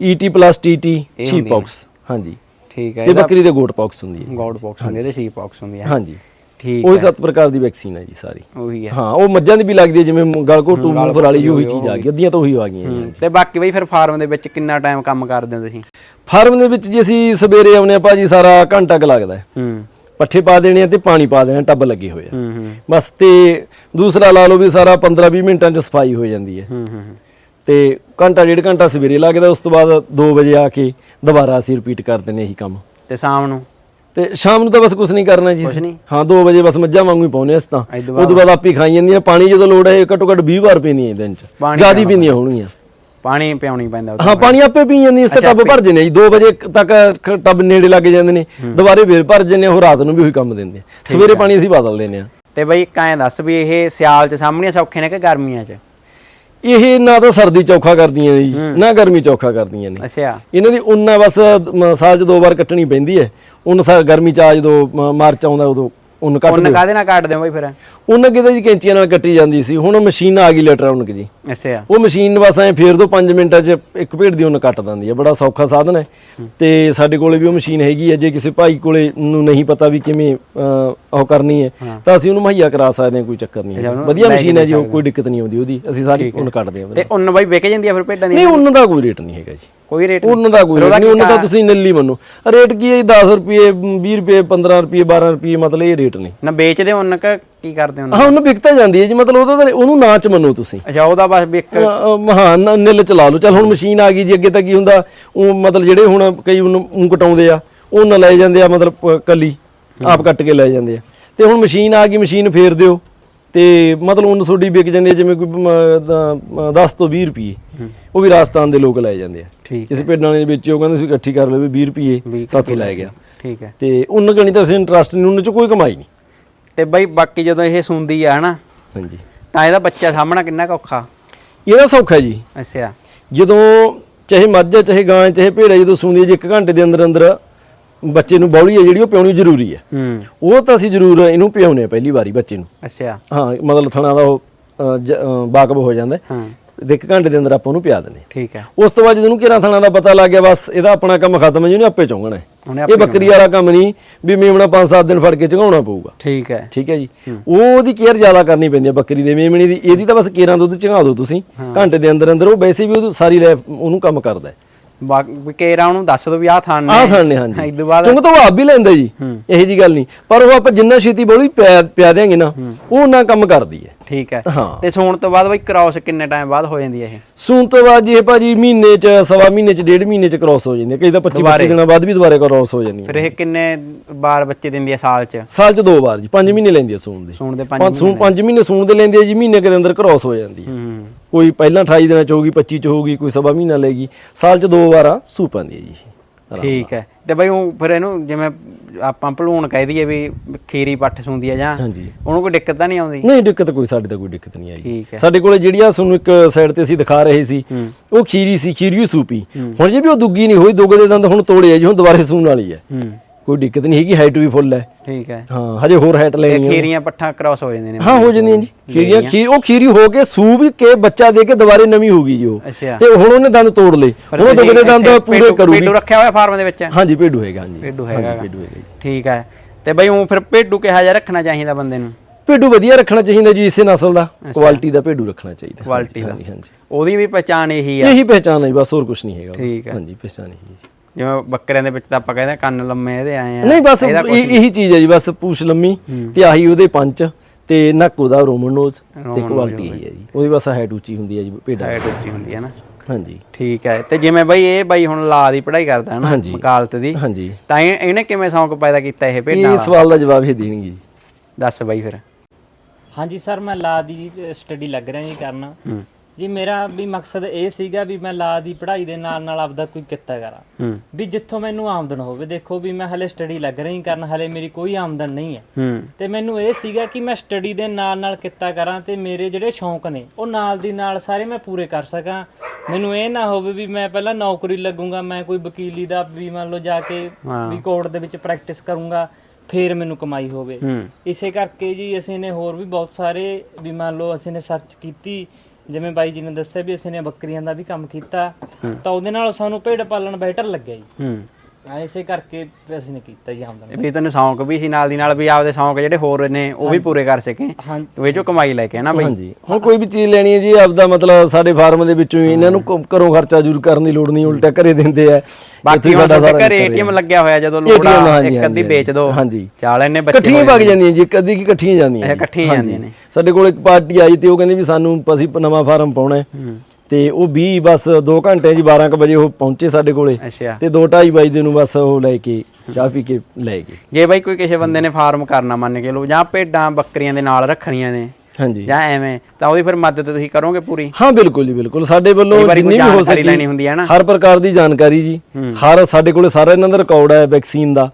ET plus TT sheep pox ਹਾਂਜੀ। ਠੀਕ ਹੈ ਤੇ ਬੱਕਰੀ ਦੇ ਗੋਟ ਪੌਕਸ ਹੁੰਦੀ ਹੈ। ਗੋਡ ਬਾਕਸ ਹੁੰਦੀ ਹੈ ਤੇ ਸੀ ਬਾਕਸ ਹੁੰਦੀ ਹੈ। ਹਾਂਜੀ। ਠੀਕ ਉਹੀ ਸੱਤ ਪ੍ਰਕਾਰ ਦੀ ਵੈਕਸੀਨ ਹੈ ਜੀ ਸਾਰੀ। ਉਹੀ ਹੈ। ਹਾਂ ਉਹ ਮੱਝਾਂ ਦੀ ਵੀ ਲੱਗਦੀ ਹੈ ਜਿਵੇਂ ਗਲ ਘੋਟੂ ਮੂੰਗਫਲ ਵਾਲੀ ਉਹੀ ਚੀਜ਼ ਆ ਗਈ ਅੱਧੀਆਂ ਤਾਂ ਉਹੀ ਆ ਗਈਆਂ ਜੀ। ਤੇ ਬਾਕੀ ਬਈ ਫਿਰ ਫਾਰਮ ਦੇ ਵਿੱਚ ਕਿੰਨਾ ਟਾਈਮ ਕੰਮ ਕਰਦੇ ਹੋ ਤੁਸੀਂ? ਫਾਰਮ ਦੇ ਵਿੱਚ ਜੀ ਅਸੀਂ ਸਵੇਰੇ ਆਉਨੇ ਆ ਭਾਜੀ ਸਾਰਾ ਘੰਟਾ ਕੁ ਲੱਗਦਾ ਹੈ। ਪੱਠੇ ਪਾ ਦੇਣੇ ਆ ਤੇ ਪਾਣੀ ਪਾ ਦੇਣਾ ਟੱਬ ਲੱਗੇ ਹੋਏ ਆ। ਹੂੰ ਹੂੰ। ਬਸ ਤੇ ਦੂਸਰਾ ਲਾ ਲਓ ਵੀ ਸਾਰਾ 15-20 ਮਿੰਟਾਂ 'ਚ ਸਫ਼ਾਈ ਹੋ ਜਾਂਦੀ ਹੈ। ਹੂੰ ਹੂੰ ਤੇ ਘੰਟਾ ਡੇਢ ਘੰਟਾ ਸਵੇਰੇ ਲੱਗਦਾ ਉਸ ਤੋਂ ਬਾਅਦ 2 ਵਜੇ ਆ ਕੇ ਦੁਬਾਰਾ ਅਸੀਂ ਰਿਪੀਟ ਕਰ ਦਿੰਦੇ ਇਹੀ ਕੰਮ। ਤੇ ਸ਼ਾਮ ਨੂੰ? ਤੇ ਸ਼ਾਮ ਨੂੰ ਤਾਂ ਬਸ ਕੁਝ ਨਹੀਂ ਕਰਨਾ ਜੀ। ਕੁਛ ਨਹੀਂ। ਹਾਂ 2 ਵਜੇ ਬਸ ਮੱਝਾਂ ਵਾਂਗੂ ਹੀ ਪਾਉਨੇ ਅਸ ਤਾਂ। ਇਹ ਤੋਂ ਉਸ ਤੋਂ ਬਾਅਦ ਆਪੀ ਖਾਈ ਜਾਂਦੀਆਂ। ਪਾਣੀ ਜਦੋਂ ਲੋੜ ਹੈ ਘੱਟੋ ਘੱਟ 20 ਵਾਰ ਪੀਣੀ ਹੈ ਦਿਨ 'ਚ। ਪਾਣੀ ਜਿਆਦੀ ਪੀਣੀਆਂ ਹੋਣਗੀਆਂ। ਪਾਣੀ ਪਿਆਉਣੀ ਪੈਂਦਾ ਹਾਂ ਪਾਣੀ ਆਪੇ ਪੀ ਜਾਂਦੀ ਇਸ ਤੇ ਟੱਬ ਭਰ ਜਾਂਦੇ ਜੀ। 2 ਵਜੇ ਤੱਕ ਖ- ਟੱਬ ਨੇੜੇ ਲੱਗ ਜਾਂਦੇ ਨੇ। ਦੁਬਾਰੇ ਫੇਰ ਭਰ ਜਾਂਦੇ ਆ, ਉਹ ਰਾਤ ਨੂੰ ਵੀ ਉਹੀ ਕੰਮ ਦਿੰਦੇ ਆ। ਸਵੇਰੇ ਪਾਣੀ ਅਸੀਂ ਬਦਲ ਦਿੰਦੇ ਆ। ਤੇ ਬਈ ਐਂ ਦੱਸ ਵੀ ਇਹ ਸਿਆਲ ਚ ਸਾਹਮਣੇ ਸੌਖੇ ਨੇ ਕਿ ਗਰਮੀਆਂ ਚ? ਇਹ ਨਾ ਤਾਂ ਸਰਦੀ ਚੌਖਾ ਕਰਦੀਆਂ ਨੇ ਜੀ ਨਾ ਗਰਮੀ ਚੌਖਾ ਕਰਦੀਆਂ ਨੇ। ਅੱਛਾ। ਇਹਨਾਂ ਦੀ ਉੱਨ ਬਸ ਮ, ਸਾਲ 'ਚ ਦੋ ਵਾਰ ਕੱਟਣੀ ਪੈਂਦੀ ਹੈ। ਉੱਨ ਸਾ ਗਰਮੀ 'ਚ ਆ ਜਦੋਂ ਮ, ਮਾਰਚ ਆਉਂਦਾ ਉਦੋਂ। ਉੱਨ ਕੱਟ ਉਹਨ ਕਾਦੇ ਨਾਲ ਕੱਟਦੇ ਹੋ ਬਈ ਫਿਰ? ਉੱਨ ਕਿਤੇ ਜੀ ਕੈਂਚੀਆਂ ਨਾਲ ਕੱਟੀ ਜਾਂਦੀ ਸੀ ਹੁਣ ਮਸ਼ੀਨ ਆ ਗਈ ਇਲੈਕਟ੍ਰੋਨਿਕ ਜੀ। ਅੱਛਾ। ਉਹ ਮਸ਼ੀਨ ਬਸ ਐ ਫੇਰ ਦੋ 5 ਮਿੰਟਾਂ 'ਚ ਇੱਕ ਭੇਡ ਦੀ ਉੱਨ ਕੱਟ ਦਿੰਦੀ ਹੈ ਬੜਾ ਸੌਖਾ ਸਾਧਨ ਹੈ। ਤੇ ਸਾਡੇ ਕੋਲੇ ਵੀ ਉਹ ਮਸ਼ੀਨ ਹੈਗੀ ਹੈ ਜੇ ਕਿਸੇ ਭਾਈ ਕੋਲੇ ਨੂੰ ਨਹੀਂ ਪਤਾ ਵੀ ਕਿਵੇਂ ਉਹ ਕਰਨੀ ਹੈ ਤਾਂ ਅਸੀਂ ਉਹਨੂੰ ਮੁਹੱਈਆ ਕਰਾ ਸਕਦੇ ਹਾਂ ਕੋਈ ਚੱਕਰ ਨਹੀਂ ਹੈ ਵਧੀਆ ਮਸ਼ੀਨ ਹੈ ਜੀ ਕੋਈ ਦਿੱਕਤ ਨਹੀਂ ਆਉਂਦੀ ਉਹਦੀ। ਅਸੀਂ ਸਾਰੀ ਉੱਨ ਕੱਟਦੇ ਹਾਂ ਤੇ ਉਹਨ ਬਈ ਵਿਕ ਜਾਂਦੀ ਆ ਫਿਰ ਭੇਡਾਂ ਦੀ? ਨਹੀਂ ਉੱਨ ਦਾ ਕੋਈ ਰੇਟ ਨਹੀਂ ਹੈਗਾ ਜੀ। ਕੋਈ ਰੇਟ ਉਹਨਾਂ ਦਾ ਕੋਈ ਨਹੀਂ ਉਹਨਾਂ ਦਾ ਤੁਸੀਂ ਨੱਲੀ ਮੰਨੋ। ਰੇਟ ਕੀ ਹੈ 10 ਰੁਪਏ 20 ਰੁਪਏ 15 ਰੁਪਏ 12 ਰੁਪਏ ਮਤਲਬ ਇਹ ਰੇਟ ਨੇ। ਨਾ ਵੇਚਦੇ ਉਹਨ ਕ ਕੀ ਕਰਦੇ ਹੋ? ਹਾਂ ਉਹਨੂੰ ਵਿਕਤਾ ਜਾਂਦੀ ਹੈ ਜੀ ਮਤਲਬ ਉਹਦਾ ਤਾਂ ਉਹਨੂੰ ਨਾ ਚ ਮੰਨੋ ਤੁਸੀਂ। ਅੱਛਾ ਉਹਦਾ ਬਸ ਵੀ ਇੱਕ ਅ, ਅ, ਹਾਂ ਨਿੱਲ ਚਲਾ ਲਓ। ਚਲ ਹੁਣ ਮਸ਼ੀਨ ਆ ਗਈ ਜੀ ਅੱਗੇ ਤਾਂ ਕੀ ਹੁੰਦਾ? ਉਹ ਮਤਲਬ ਜਿਹੜੇ ਹੁਣ ਕਈ ਉਹਨੂੰ ਕਟਾਉਂਦੇ ਆ ਉਹ ਨਾ ਲੈ ਜਾਂਦੇ ਆ ਮਤਲਬ ਕੱਲੀ। ਆਪ ਕੱਟ ਕੇ ਲੈ ਜਾਂਦੇ ਆ। ਤੇ ਹੁਣ ਮਸ਼ੀਨ ਆ ਗਈ ਮਸ਼ੀਨ ਫੇਰ ਦਿਓ। ਤੇ ਮਤਲਬ ਉਹਨ ਤੁਹਾਡੀ ਵਿਕ ਜਾਂਦੀ ਹੈ ਜਿਵੇਂ ਕੋਈ 10 ਤੋਂ 20 ਰੁਪਏ ਉਹ ਵੀ ਰਾਜਸਥਾਨ ਦੇ ਲੋਕ ਲੈ ਜਾਂਦੇ ਆ। ਕਿਸੇ ਪਿੰਡਾਂ ਦੇ ਵਿੱਚ ਉਹ ਕਹਿੰਦੇ ਸੀ ਇਕੱਠੀ ਕਰ ਲਵੇ 20 ਰੁਪਏ ਸਾਥੋਂ ਲੈ ਗਿਆ। ਠੀਕ ਹੈ। ਤੇ ਉਹਨਾਂ ਗਣੀ ਤਾਂ ਅਸੀਂ ਇੰਟਰਸਟ ਨਹੀਂ ਉਹਨਾਂ ਚ ਕੋਈ ਕਮਾਈ ਨਹੀਂ। ਤੇ ਬਈ ਬਾਕੀ ਜਦੋਂ ਇਹ ਸੁੰਦੀ ਆ ਹਨਾ? ਹਾਂਜੀ। ਤਾਂ ਇਹਦਾ ਬੱਚਾ ਸਾਹਮਣਾ ਕਿੰਨਾ ਔਖਾ? ਇਹਦਾ ਸੌਖਾ ਜੀ। ਅੱਛਾ। ਜਦੋਂ ਚਾਹੇ ਮੱਝ ਚਾਹੇ ਗਾਂ ਚਾਹੇ ਹੈ ਜਦੋਂ ਸੂੰਦੀ ਹੈ ਜੀ ਇੱਕ ਘੰਟੇ ਦੇ ਅੰਦਰ ਅੰਦਰ ਬੱਚੇ ਨੂੰ ਬੌਲੀ ਹੈ ਜਿਹੜੀ ਉਹ ਪਿਉਣੀ ਜ਼ਰੂਰੀ ਹੈ। ਹੂੰ। ਉਹ ਤਾਂ ਅਸੀਂ ਜ਼ਰੂਰ ਇਹਨੂੰ ਪਿਉਨੇ ਆ ਪਹਿਲੀ ਵਾਰੀ ਬੱਚੇ ਨੂੰ। ਅੱਛਾ। ਹਾਂ ਮਤਲਬ ਥਣਾ ਦਾ ਉਹ ਵਾਕਬ ਹੋ ਜਾਂਦਾ ਹੈ। ਤੇ ਇੱਕ ਘੰਟੇ ਦੇ ਅੰਦਰ ਆਪਾਂ ਉਹਨੂੰ ਪਿਆ ਦਿੰਦੇ। ਠੀਕ ਹੈ। ਉਸ ਤੋਂ ਬਾਅਦ ਜਦੋਂ ਉਹਨੂੰ ਕਿਹੜਾ ਥਣਾ ਦਾ ਪਤਾ ਲੱਗ ਗਿਆ ਬਸ ਇਹਦਾ ਆਪਣਾ ਕੰਮ ਖਤਮ ਹੈ ਜੀ ਉਹਨੇ ਆਪੇ ਚੁੰਗਣਾ ਉਹਨੇ ਇਹ ਬੱਕਰੀ ਵਾਲਾ ਕੰਮ ਨਹੀਂ ਵੀ ਮੇਮਣਾ 5-7 ਦਿਨ ਫੜ ਕੇ ਚਗਾਉਣਾ ਪਊਗਾ। ਠੀਕ ਹੈ। ਠੀਕ ਹੈ ਜੀ। ਉਹ ਉਹਦੀ ਕੇਅਰ ਜ਼ਿਆਦਾ ਕਰਨੀ ਪੈਂਦੀ ਹੈ ਬੱਕਰੀ ਦੇ ਮੇਮਣੀ ਦੀ। ਇਹਦੀ ਤਾਂ ਬਸ ਕੇਰਾਂ ਦੁੱਧ ਚੰਗਾ ਦਿਓ ਤੁਸੀਂ। ਘੰਟੇ ਦੇ ਅੰਦਰ ਅੰਦਰ ਉਹ ਵੈਸੇ ਵੀ ਉਹ ਸਾਰੀ ਲੈ ਉਹਨੂੰ ਕੰਮ ਕਰਦਾ ਹੈ। ਬਾਕੀ ਕੇਰਾ ਉਹਨੂੰ ਦੱਸ ਦੋ ਵੀ ਆਹ ਥਾਨ ਆਹ ਨੇ। ਥਣ ਨੇ ਹਾਂਜੀ। ਇਸ ਤੋਂ ਬਾਅਦ ਚੁੰਗ ਤਾਂ ਉਹ ਆਪ ਵੀ ਲੈਂਦਾ ਜੀ। ਇਹੋ ਜੀ ਗੱਲ ਨਹੀਂ। ਪਰ ਉਹ ਆਪਾਂ ਜਿੰਨਾ ਛੇਤੀ ਬੋਲੀ ਪਿਆ ਦਿਆਂਗੇ ਨਾ ਉਹ ਉਹਨਾਂ ਕੰਮ ਕਰਦੀ ਹੈ। ਠੀਕ ਹੈ। ਤੇ ਸੌਣ ਤੋਂ ਬਾਅਦ ਬਈ ਕ੍ਰਾਸ ਕਿੰਨੇ ਟਾਈਮ ਬਾਅਦ ਹੋ ਜਾਂਦੀ ਹੈ ਇਹ? ਸੂਣ ਤੋਂ ਬਾਅਦ ਜੀ ਇਹ ਭਾਜੀ ਮਹੀਨੇ ਚ ਸਵਾ ਮਹੀਨੇ ਚ ਡੇਢ ਮਹੀਨੇ ਚ ਕ੍ਰਾਸ ਹੋ ਜਾਂਦੀ ਹੈ। ਕਈ ਤਾਂ 25 25 ਦਿਨਾਂ ਬਾਅਦ ਵੀ ਦੁਬਾਰੇ ਕ੍ਰਾਸ ਹੋ ਜਾਂਦੀ ਹੈ। ਫਿਰ ਇਹ ਕਿੰਨੇ ਬਾਰ ਬੱਚੇ ਦਿੰਦੀ ਹੈ ਸਾਲ ਚ? ਸਾਲ ਚ ਦੋ ਵਾਰ ਜੀ 5 ਮਹੀਨੇ ਲੈਂਦੀ ਹੈ ਸੂਣ ਦੇ। ਸੌਣ ਦੇ ਪੰਜ ਪੰਜ ਸੂਣ 5 ਮਹੀਨੇ ਸੂਣ ਦੇ ਲੈਂਦੀ ਹੈ ਜੀ ਮਹੀਨੇ ਦੇ ਅੰਦਰ ਕ੍ਰਾਸ ਹੋ ਜਾਂਦੀ ਹੈ। ਹੂੰ। ਕੋਈ ਪਹਿਲਾਂ 28 ਦਿਨਾਂ ਚ ਹੋਊਗੀ 25 ਚ ਹੋਊਗੀ ਕੋਈ ਸਵਾ ਮਹੀਨਾ ਲੈਗੀ ਸਾਲ ਚ ਦੋ ਵਾਰਾਂ ਸੂ ਪਾਉਂਦੀ ਹੈ ਜੀ। ਠੀਕ ਹੈ। ਤੇ ਬਈ ਉਹ ਫਿਰ ਇਹਨੂੰ ਜਿਵੇਂ ਆਪਾਂ ਭਲੂਣ ਕਹਿ ਦਈਏ ਵੀ ਖੀਰੀ ਪੱਠ ਸੁੰਦੀ ਆ ਜਾਂ ਉਹਨੂੰ ਕੋਈ ਦਿੱਕਤ ਤਾਂ ਨਹੀਂ ਆਉਂਦੀ? ਨਹੀਂ ਦਿੱਕਤ ਕੋਈ ਸਾਡੇ ਤਾਂ ਕੋਈ ਦਿੱਕਤ ਨਹੀਂ ਆਈ। ਸਾਡੇ ਕੋਲੇ ਜਿਹੜੀ ਆ ਤੁਹਾਨੂੰ ਇੱਕ ਸਾਈਡ ਤੇ ਅਸੀਂ ਦਿਖਾ ਰਹੇ ਸੀ ਉਹ ਖੀਰੀ ਸੀ ਖੀਰੀ ਸੂਪੀ। ਹੁਣ ਜੇ ਵੀ ਉਹ ਦੁੱਗੀ ਨਹੀਂ ਹੋਈ ਦੁੱਗ ਦੇ ਦੰਦ ਹੁਣ ਤੋੜੇ ਆ ਜੀ ਹੁਣ ਦੁਬਾਰੇ ਸੂਣ ਵਾਲੀ ਹੂੰ। ਕੋਈ ਦਿੱਕਤ ਨਹੀਂ ਹੈਗੀ ਹਾਈਟ ਵੀ ਫੁੱਲ ਹੈ। ਠੀਕ ਹੈ। ਹਾਂ ਹਜੇ ਹੋਰ ਹਾਈਟ ਤੇ ਲੈਣੀ ਹੈ। ਖੀਰੀਆਂ ਪੱਠਾਂ ਕ੍ਰਾਸ ਹੋ ਜਾਂਦੀਆਂ ਨੇ। ਹਾਂ ਹੋ ਜਾਂਦੀਆਂ ਜੀ। ਖੀਰੀਆਂ ਖੀਰ ਉਹ ਖੀਰੀ ਹੋ ਕੇ ਸੂ ਵੀ ਕੇ ਬੱਚਾ ਦੇ ਕੇ ਦੁਬਾਰੇ ਨਵੀਂ ਹੋਊਗੀ ਜੀ ਉਹ। ਅੱਛਾ। ਤੇ ਹੁਣ ਉਹਨੇ ਦੰਦ ਤੋੜ ਲਏ। ਹੁਣ ਉਹ ਦੁੱਗ ਦੇ ਦੰਦ ਇੱਥੇ ਪੂਰੇ ਭੇਡੂ- ਕਰੂਗੀ। ਭੇਡੂ ਰੱਖਿਆ ਹੋਇਆ ਫਾਰਮ ਦੇ ਵਿੱਚ? ਹਾਂਜੀ ਭੇਡੂ ਹੈਗਾ ਹਾਂਜੀ। ਭੇਡੂ ਹਾਂਜੀ, ਹੈਗਾ। ਭੇਡੂ ਹੈਗਾ ਜੀ। ਠੀਕ ਹੈ। ਤੇ ਬਈ ਉਹ ਫਿਰ ਭੇਡੂ ਕਿਹਾ ਜਾ ਰੱਖਣਾ ਚਾਹੀਦਾ ਬੰਦੇ ਨੂੰ? ਭੇਡੂ ਵਧੀਆ ਰੱਖਣਾ ਚਾਹੀਦਾ ਜੀ ਇਸੇ ਨਸਲ ਦਾ। ਕੁਆਲਿਟੀ ਦਾ ਭੇਡੂ ਰੱਖਣਾ ਚਾਹੀਦਾ। ਕੁਆਲਿਟੀ ਦਾ। ਹਾਂਜੀ। ਹਾਂਜੀ ਉਹਦੀ ਵੀ ਪਛਾਣ ਇਹੀ ਆ। ਇਹੀ ਪਹਿਚਾਨ ਹੈ ਜੀ, ਬਸ ਹੋਰ ਕੁਝ ਨਹੀਂ ਹੈਗਾ। ਠੀਕ ਹੈ। ਹਾਂਜੀ ਪਹਿਚਾਨ ਇਹੀ ਹੈ ਜਿਵੇਂ ਬੱਕਰਿਆਂ ਦੇ ਵਿੱਚ ਤਾਂ ਆਪਾਂ ਕਹਿੰਦੇ ਆ ਕੰਨ ਲੰਮੇ ਇਹਦੇ ਆਏ ਆ। ਨਹੀਂ ਬਸ ਇਹ- ਇਹੀ ਚੀਜ਼ ਹੈ ਜੀ ਬਸ ਪੂਛ ਲੰਮੀ ਤੇ ਆਹੀ ਉਹਦੇ ਪੰਚ ਤੇ ਨੱਕ ਉਹਦਾ ਰੋਮਨ ਨੋਜ਼ ਤੇ ਕੁਆਲਿਟੀ ਇਹੀ ਹੈ ਜੀ। ਉਹਦੀ ਬਸ ਹਾਈਟ ਉੱਚੀ ਹੁੰਦੀ ਹੈ ਜੀ ਭੇਡਾਂ ਹਾਈਟ ਉੱਚੀ ਹੁੰਦੀ ਹੈ ਨਾ। ਹਾਂਜੀ। ਠੀਕ ਹੈ ਤੇ ਜਿਵੇਂ ਬਈ ਇਹ ਬਾਈ ਹੁਣ ਲਾ ਦੀ ਪੜ੍ਹਾਈ ਕਰਦਾ ਹੈ ਨਾ ਹਾਂਜੀ। ਵਕਾਲਤ ਦੀ ਹਾਂਜੀ। ਤਾਂ ਇਹ- ਇਹਨੇ ਕਿਵੇਂ ਸ਼ੌਂਕ ਪੈਦਾ ਕੀਤਾ ਇਹ ਭੇਡਾਂ ਇਹ ਦਾ? ਸਵਾਲ ਦਾ ਜਵਾਬ ਇਹ ਦੇਣਗੇ ਜੀ। ਦੱਸ ਬਾਈ ਫਿਰ। ਹਾਂਜੀ ਸਰ ਮੈਂ ਲਾ ਦੀ ਸਟੱਡੀ ਲੱਗ ਰਿਹਾ ਜੀ ਕਰਨਾ। ਹੂੰ। ਜੀ ਮੇਰਾ ਵੀ ਮਕਸਦ ਇਹ ਸੀਗਾ ਵੀ ਮੈਂ ਲਾ ਦੀ ਪੜ੍ਹਾਈ ਦੇ ਨਾਲ ਨਾਲ ਆਪਦਾ ਕੋਈ ਕਿੱਤਾ ਕਰਾਂ। ਵੀ ਜਿੱਥੋਂ ਮੈਨੂੰ ਆਮਦਨ ਹੋਵੇ ਦੇਖੋ ਵੀ ਮੈਂ ਹਲੇ ਸਟੱਡੀ ਲੱਗ ਰਹੀ ਕਰਨ ਹਲੇ ਮੇਰੀ ਕੋਈ ਆਮਦਨ ਨਹੀਂ ਹੈ। ਤੇ ਮੈਨੂੰ ਇਹ ਸੀਗਾ ਕਿ ਮੈਂ ਸਟੱਡੀ ਦੇ ਨਾਲ ਨਾਲ ਕਿੱਤਾ ਕਰਾਂ ਤੇ ਮੇਰੇ ਜਿਹੜੇ ਸ਼ੌਂਕ ਨੇ ਉਹ ਨਾਲ ਦੀ ਨਾਲ ਸਾਰੇ ਮੈਂ ਪੂਰੇ ਕਰ ਸਕਾਂ। ਮੈਨੂੰ ਇਹ ਨਾ ਹੋਵੇ ਵੀ ਮੈਂ ਪਹਿਲਾਂ ਨੌਕਰੀ ਲੱਗੂੰਗਾ ਮੈਂ ਕੋਈ ਵਕੀਲੀ ਦਾ ਵੀ ਮੰਨ ਲਓ ਜਾ ਕੇ। ਵੀ ਕੋਰਟ ਦੇ ਵਿੱਚ ਪ੍ਰੈਕਟਿਸ ਕਰੂੰਗਾ ਫੇਰ ਮੈਨੂੰ ਕਮਾਈ ਹੋਵੇ। ਇਸੇ ਕਰਕੇ ਜੀ ਅਸੀਂ ਨੇ ਹੋਰ ਵੀ ਬਹੁਤ ਸਾਰੇ ਵੀ ਮੰਨ ਲਓ ਅਸੀਂ ਨੇ ਸਰਚ ਕੀਤੀ ਜਿਵੇਂ ਬਾਈ ਜੀ ਨੇ ਦੱਸਿਆ ਵੀ ਅਸੀਂ ਨੇ ਬੱਕਰੀਆਂ ਦਾ ਵੀ ਕੰਮ ਕੀਤਾ ਤਾਂ ਉਹਦੇ ਨਾਲ ਸਾਨੂੰ ਭੇਡ ਪਾਲਣ ਬੈਟਰ ਲੱਗਿਆ ਜੀ। ਹੂੰ। ਹਾਂ, ਇਸੇ ਕਰਕੇ ਵੀ ਅਸੀਂ ਨੇ ਕੀਤਾ ਜੀ ਆਮਦਨ। ਵੀ ਤੈਨੂੰ ਸ਼ੌਂਕ ਵੀ ਸੀ ਨਾਲ ਦੀ ਨਾਲ ਵੀ ਆਪਦੇ ਸ਼ੌਂਕ ਜਿਹੜੇ ਹੋਰ ਨੇ ਉਹ ਵੀ ਪੂਰੇ ਕਰ ਸਕੇ। ਤੂੰ ਇਹ ਚੋਂ ਕਮਾਈ ਲੈ ਕੇ ਨਾ ਬਈ? ਹਾਂਜੀ। ਹੁਣ ਕੋਈ ਵੀ ਚੀਜ਼ ਲੈਣੀ ਹੈ ਜੀ ਆਪਦਾ ਮਤਲਬ ਸਾਡੇ ਫਾਰਮ ਦੇ ਵਿੱਚੋਂ ਹੀ ਇਹਨਾਂ ਨੂੰ ਘਰੋਂ ਖਰਚਾ ਜ਼ਰੂਰ ਕਰਨ ਦੀ ਲੋੜ ਨਹੀਂ ਉਲਟਾ ਘਰੇ ਦਿੰਦੇ ਆ। ਬਾਕੀ ਹੁਣ ਸਾਡਾ ਘਰੇ ਏਟੀਐਮ ਲੱਗਿਆ ਹੋਇਆ ਜਦੋਂ ATM ਲੋੜ ਆ ਹਾਂਜੀ, ਇੱਕ ਅੱਧੀ ਹਾਂਜੀ, ਵੇਚ ਦੋ ਹਾਂਜੀ। ਚਾਲ ਇੰਨੇ ਬੱਚੇ ਇਕੱਠੀਆਂ ਵਗ ਜਾਂਦੀਆਂ ਜੀ ਕਦੀ ਕੀ ਇਕੱਠੀਆਂ ਜਾਂਦੀਆਂ ਅੱਛਾ, ਇਕੱਠੀਆਂ। ਜਾਂਦੀਆਂ ਨੇ। ਸਾਡੇ ਕੋਲ ਇੱਕ ਪਾਰਟੀ ਆਈ ਤੇ ਉਹ ਕਹਿੰਦੇ ਵੀ ਸਾਨੂੰ ਅਸੀਂ ਨਵਾਂ ਫਾਰਮ ਪਾਉਣਾ ਹੈ। ਤੇ ਉਹ 20 ਬਸ 2 ਘੰਟੇ ਜੀ 12 ਕੁ ਵਜੇ ਉਹ ਪਹੁੰਚੇ ਸਾਡੇ ਕੋਲੇ। ਅੱਛਾ। ਤੇ 2:30 ਵਜੇ ਨੂੰ ਬਸ ਉਹ ਲੈ ਕੇ ਚਾਹ ਪੀ ਕੇ ਲੈ ਗਏ। ਜੇ ਬਾਈ ਕੋਈ ਕਿਸੇ ਬੰਦੇ ਨੇ ਫਾਰਮ ਕਰਨਾ ਮੰਨ ਕੇ ਲੋ ਜਾਂ ਭੇਡਾਂ ਬੱਕਰੀਆਂ ਦੇ ਨਾਲ ਰੱਖਣੀਆਂ ਨੇ ਹਾਂਜੀ। ਜਾਂ ਐਵੇਂ ਤਾਂ ਉਹਦੀ ਫਿਰ ਮਦਦ ਤੁਸੀਂ ਕਰੋਗੇ ਪੂਰੀ? ਹਾਂ ਬਿਲਕੁਲ ਜੀ ਬਿਲਕੁਲ। ਸਾਡੇ ਵੱਲੋਂ ਜਿੰਨੀ ਵੀ ਹੋ ਸਕੀ ਲੈਣੀ ਹੁੰਦੀ ਹੈ ਨਾ। ਹਰ ਪ੍ਰਕਾਰ ਦੀ ਜਾਣਕਾਰੀ ਜੀ। ਹਰ ਸਾਡੇ ਕੋਲੇ ਸਾਰਾ ਇਹਨਾਂ ਦਾ ਰਿਕਾਰਡ ਹੈ ਵੈਕਸੀਨ ਦਾ।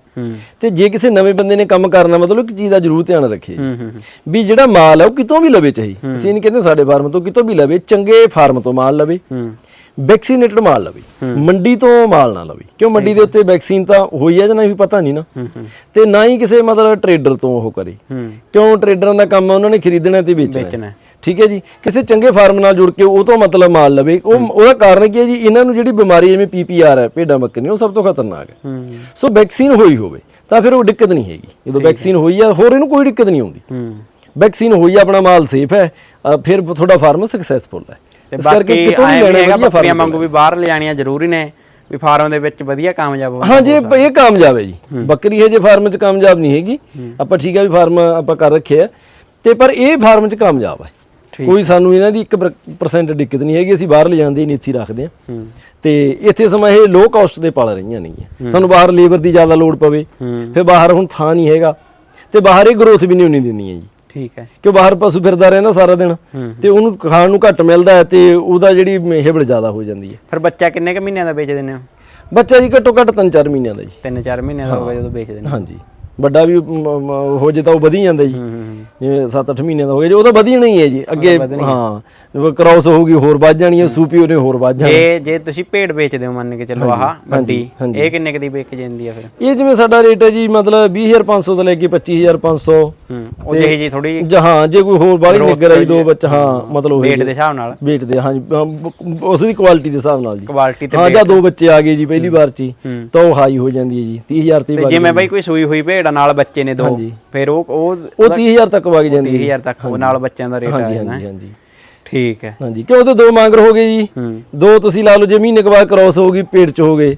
ਤੇ ਜੇ ਕਿਸੇ ਨਵੇਂ ਬੰਦੇ ਨੇ ਕੰਮ ਕਰਨਾ ਮਤਲਬ ਇੱਕ ਚੀਜ਼ ਦਾ ਜ਼ਰੂਰ ਧਿਆਨ ਰੱਖੇ। ਵੀ ਜਿਹੜਾ ਮਾਲ ਹੈ ਉਹ ਕਿਤੋਂ ਵੀ ਲਵੇ ਚਾਹੀ। ਅਸੀਂ ਨਹੀਂ ਕਹਿੰਦੇ ਸਾਡੇ ਫਾਰਮ ਤੋਂ ਕਿਤੋਂ ਵੀ ਲਵੇ ਚੰਗੇ ਫਾਰਮ ਤੋਂ ਮਾਲ ਲਵੇ। ਵੈਕਸੀਨੇਟਡ ਮਾਲ ਲਵੇ ਮੰਡੀ ਤੋਂ ਮਾਲ ਨਾ ਲਵੇ। ਕਿਉਂ ਮੰਡੀ ਦੇ ਉੱਤੇ ਵੈਕਸੀਨ ਤਾਂ ਹੋਈ ਹੈ ਜਾਂ ਨਹੀਂ ਪਤਾ ਨਹੀਂ ਨਾ। ਤੇ ਨਾ ਹੀ ਕਿਸੇ ਮਤਲਬ ਟਰੇਡਰ ਤੋਂ ਉਹ ਕਰੇ। ਹੂੰ। ਕਿਉਂ ਟਰੇਡਰਾਂ ਦਾ ਕੰਮ ਹੈ ਉਹਨਾਂ ਨੇ ਖਰੀਦਣਾ ਤੇ ਵੇਚਣਾ। ਹੈ। ਠੀਕ ਹੈ ਜੀ? ਕਿਸੇ ਚੰਗੇ ਫਾਰਮ ਨਾਲ ਜੁੜ ਕੇ ਉਹ ਤੋਂ ਮਤਲਬ ਮਾਲ ਲਵੇ। ਉਹ ਉਹਦਾ ਕਾਰਨ ਕੀ ਹੈ ਜੀ? ਇਹਨਾਂ ਨੂੰ ਜਿਹੜੀ ਬਿਮਾਰੀ ਜਿਵੇਂ ਪੀਪੀਆਰ ਹੈ ਭੇਡਾਂ ਬੱਕਰੀਆਂ ਉਹ ਸਭ ਤੋਂ ਖਤਰਨਾਕ ਹੈ। ਹੂੰ। ਸੋ ਵੈਕਸੀਨ ਹੋਈ ਹੋਵੇ ਤਾਂ ਫਿਰ ਉਹ ਦਿੱਕਤ ਨਹੀਂ ਹੈਗੀ। ਜਦੋਂ ਵੈਕਸੀਨ ਹੋਈ ਆ ਹੋਰ ਇਹਨੂੰ ਕੋਈ ਦਿੱਕਤ ਨਹੀਂ ਆਉਂਦੀ। ਹੂੰ। ਵੈਕਸੀਨ ਹੋਈ ਆ ਆਪਣਾ ਮਾਲ ਸੇਫ ਹੈ। ਫਿਰ ਤੁਹਾਡਾ ਫਾਰਮ ਸਕਸੈਸਫੁਲ ਹੈ। ਤੇ ਬਾਕੀ ਲੈਣਾ ਹੈਗਾ ਬੱਕਰੀਆਂ ਵਾਂਗੂ ਵੀ ਬਾਹਰ ਲਿਜਾਣੀਆਂ ਜ਼ਰੂਰੀ ਨੇ ਵੀ ਫਾਰਮ ਦੇ ਵਿੱਚ ਵਧੀਆ ਕਾਮਯਾਬ ਹੋਣ ਹਾਂਜੀ ਇਹ ਕਾਮਯਾਬ ਹੈ ਜੀ। ਬੱਕਰੀ ਇਹ ਜੇ ਫਾਰਮ 'ਚ ਕਾਮਯਾਬ ਨਹੀਂ ਹੈਗੀ। ਆਪਾਂ ਠੀਕ ਹੈ ਵੀ ਫਾਰਮ ਆਪਾਂ ਕਰ ਰੱਖਿਆ ਤੇ ਪਰ ਇਹ ਫਾਰਮ 'ਚ ਕਾਮਯਾਬ ਹੈ। ਕੋਈ ਸਾਨੂੰ ਇਹਨਾਂ ਦੀ 1% ਦਿੱਕਤ ਨਹੀਂ ਹੈਗੀ ਅਸੀਂ ਬਾਹਰ ਲਿਜਾਂਦੇ ਹੀ ਨਹੀਂ ਇੱਥੇ ਹੀ ਰੱਖਦੇ ਹਾਂ। ਤੇ ਇੱਥੇ ਸਮਾਂ ਇਹ ਲੋ ਕਾਸਟ ਦੇ ਪਾਲ ਰਹੀਆਂ ਨਹੀਂ ਹੈ। ਸਾਨੂੰ ਬਾਹਰ ਲੇਬਰ ਦੀ ਜ਼ਿਆਦਾ ਲੋੜ ਪਵੇ। ਫਿਰ ਬਾਹਰ ਹੁਣ ਥਾਂ ਨਹੀਂ ਹੈਗਾ। ਤੇ ਬਾਹਰ ਇਹ ਗਰੋਥ ਵੀ ਨਹੀਂ ਹੋਣੀ ਦਿੰਦੀਆਂ ਜੀ। ਠੀਕ ਹੈ। ਕਿ ਬਾਹਰ ਪਸ਼ੂ ਫਿਰਦਾ ਰਹਿੰਦਾ ਸਾਰਾ ਦਿਨ ਤੇ ਉਹਨੂੰ ਖਾਣ ਨੂੰ ਘੱਟ ਮਿਲਦਾ ਹੈ ਤੇ ਉਹਦਾ ਜਿਹੜੀ ਹਿਬੜ ਜ਼ਿਆਦਾ ਹੋ ਜਾਂਦੀ ਹੈ। ਫਿਰ ਬੱਚਾ ਕਿੰਨੇ ਕ ਮਹੀਨਿਆਂ ਦਾ ਵੇਚ ਦਿੰਦੇ ਹੋ? ਬੱਚਾ ਜੀ ਘੱਟੋ ਘੱਟ 3-4 ਮਹੀਨਿਆਂ ਦਾ ਜੀ। ਤਿੰਨ ਚਾਰ ਮਹੀਨਿਆਂ ਦਾ ਹੋਗਾ ਜਦੋਂ ਵੇਚ ਦਿੰਦੇ। ਹਾਂਜੀ। ਵੱਡਾ ਵੀ ਮ- ਮ- ਹੋ ਜੇ ਤਾਂ ਉਹ ਵਧੀ ਜਾਂਦਾ ਜੀ। ਜਿਵੇਂ 7-8 ਮਹੀਨਿਆਂ ਦਾ ਹੋ ਗਿਆ ਜੀ ਉਹ ਤਾਂ ਵਧੀ ਨਹੀਂ ਹੈ ਜੀ। ਅੱਗੇ ਹਾਂ। ਕ੍ਰਾਸ ਹੋਊਗੀ ਹੋਰ ਵੱਧ ਜਾਣੀ ਹੈ ਸੂਪੀ ਉਹਨੇ ਹੋਰ ਵੱਧ ਜਾਣੀ। ਜੇ ਜੇ ਤੁਸੀਂ ਭੇਡ ਵੇਚਦੇ ਹੋ ਮੰਨ ਕੇ ਚੱਲੋ ਆਹ ਵੱਡੀ ਇਹ ਕਿੰਨੇ ਕ ਦੀ ਵੇਚ ਜਾਂਦੀ ਆ ਫਿਰ? ਇਹ ਜਿਵੇਂ ਸਾਡਾ ਰੇਟ ਹੈ ਜੀ ਮਤਲਬ 20500 ਤੋਂ ਲੈ ਕੇ 25500 ਹੂੰ ਉਹ ਜਿਹੀ ਜੀ ਥੋੜੀ ਜਹਾਂ ਜੇ ਕੋਈ ਹੋਰ ਬਾਹਲੀ ਨਿੱਗਰ ਆਈ ਦੋ ਬੱਚਾ ਹਾਂ ਮਤਲਬ ਉਹ ਵੇਟ ਦੇ ਹਿਸਾਬ ਨਾਲ। ਵੇਟ ਦੇ ਹਾਂ, ਬ- ਉਸ ਦੀ ਕੁਆਲਿਟੀ ਦੇ ਹਿਸਾਬ ਨਾਲ ਜੀ। ਕੁਆਲਿਟੀ ਤੇ ਹਾਂ ਜਾਂ ਦੋ ਬੱਚੇ ਆ ਗਏ ਜੀ ਪਹਿਲੀ ਵਾਰ ਚ ਹੀ। ਤਾਂ ਉਹ ਹਾਈ ਹੋ ਜਾਂਦੀ ਹੈ ਜੀ 30000 ਤੇ ਤੇ ਜਿਵੇਂ ਬਾਈ ਕੋਈ ਸੂਈ ਹੋਈ ਭੇਡਾਂ ਨਾਲ ਬੱਚੇ ਨੇ ਦੋ। ਫਿਰ ਉਹ ਉਹ ਉਹ 30000 ਤੱਕ ਵਗ ਜਾਂਦੀ ਹੈ। 30000 ਤੱਕ ਉਹ ਨਾਲ ਬੱਚਿਆਂ ਦਾ ਰੇਟ ਆ ਜਾਂਦਾ। ਹਾਂਜੀ ਹਾਂਜੀ। ਠੀਕ ਹੈ। ਹਾਂਜੀ। ਕਿਉਂ ਉਹਦੇ ਦੋ ਮੰਗਰ ਹੋ ਗਏ ਜੀ? ਦੋ ਤੁਸੀਂ ਲਾ ਲਓ ਜੇ ਮਹੀਨੇ ਕੁ ਬਾਅਦ ਕ੍ਰਾਸ ਹੋ ਗਈ ਪੇਟ ਚ ਹੋ ਗਏ।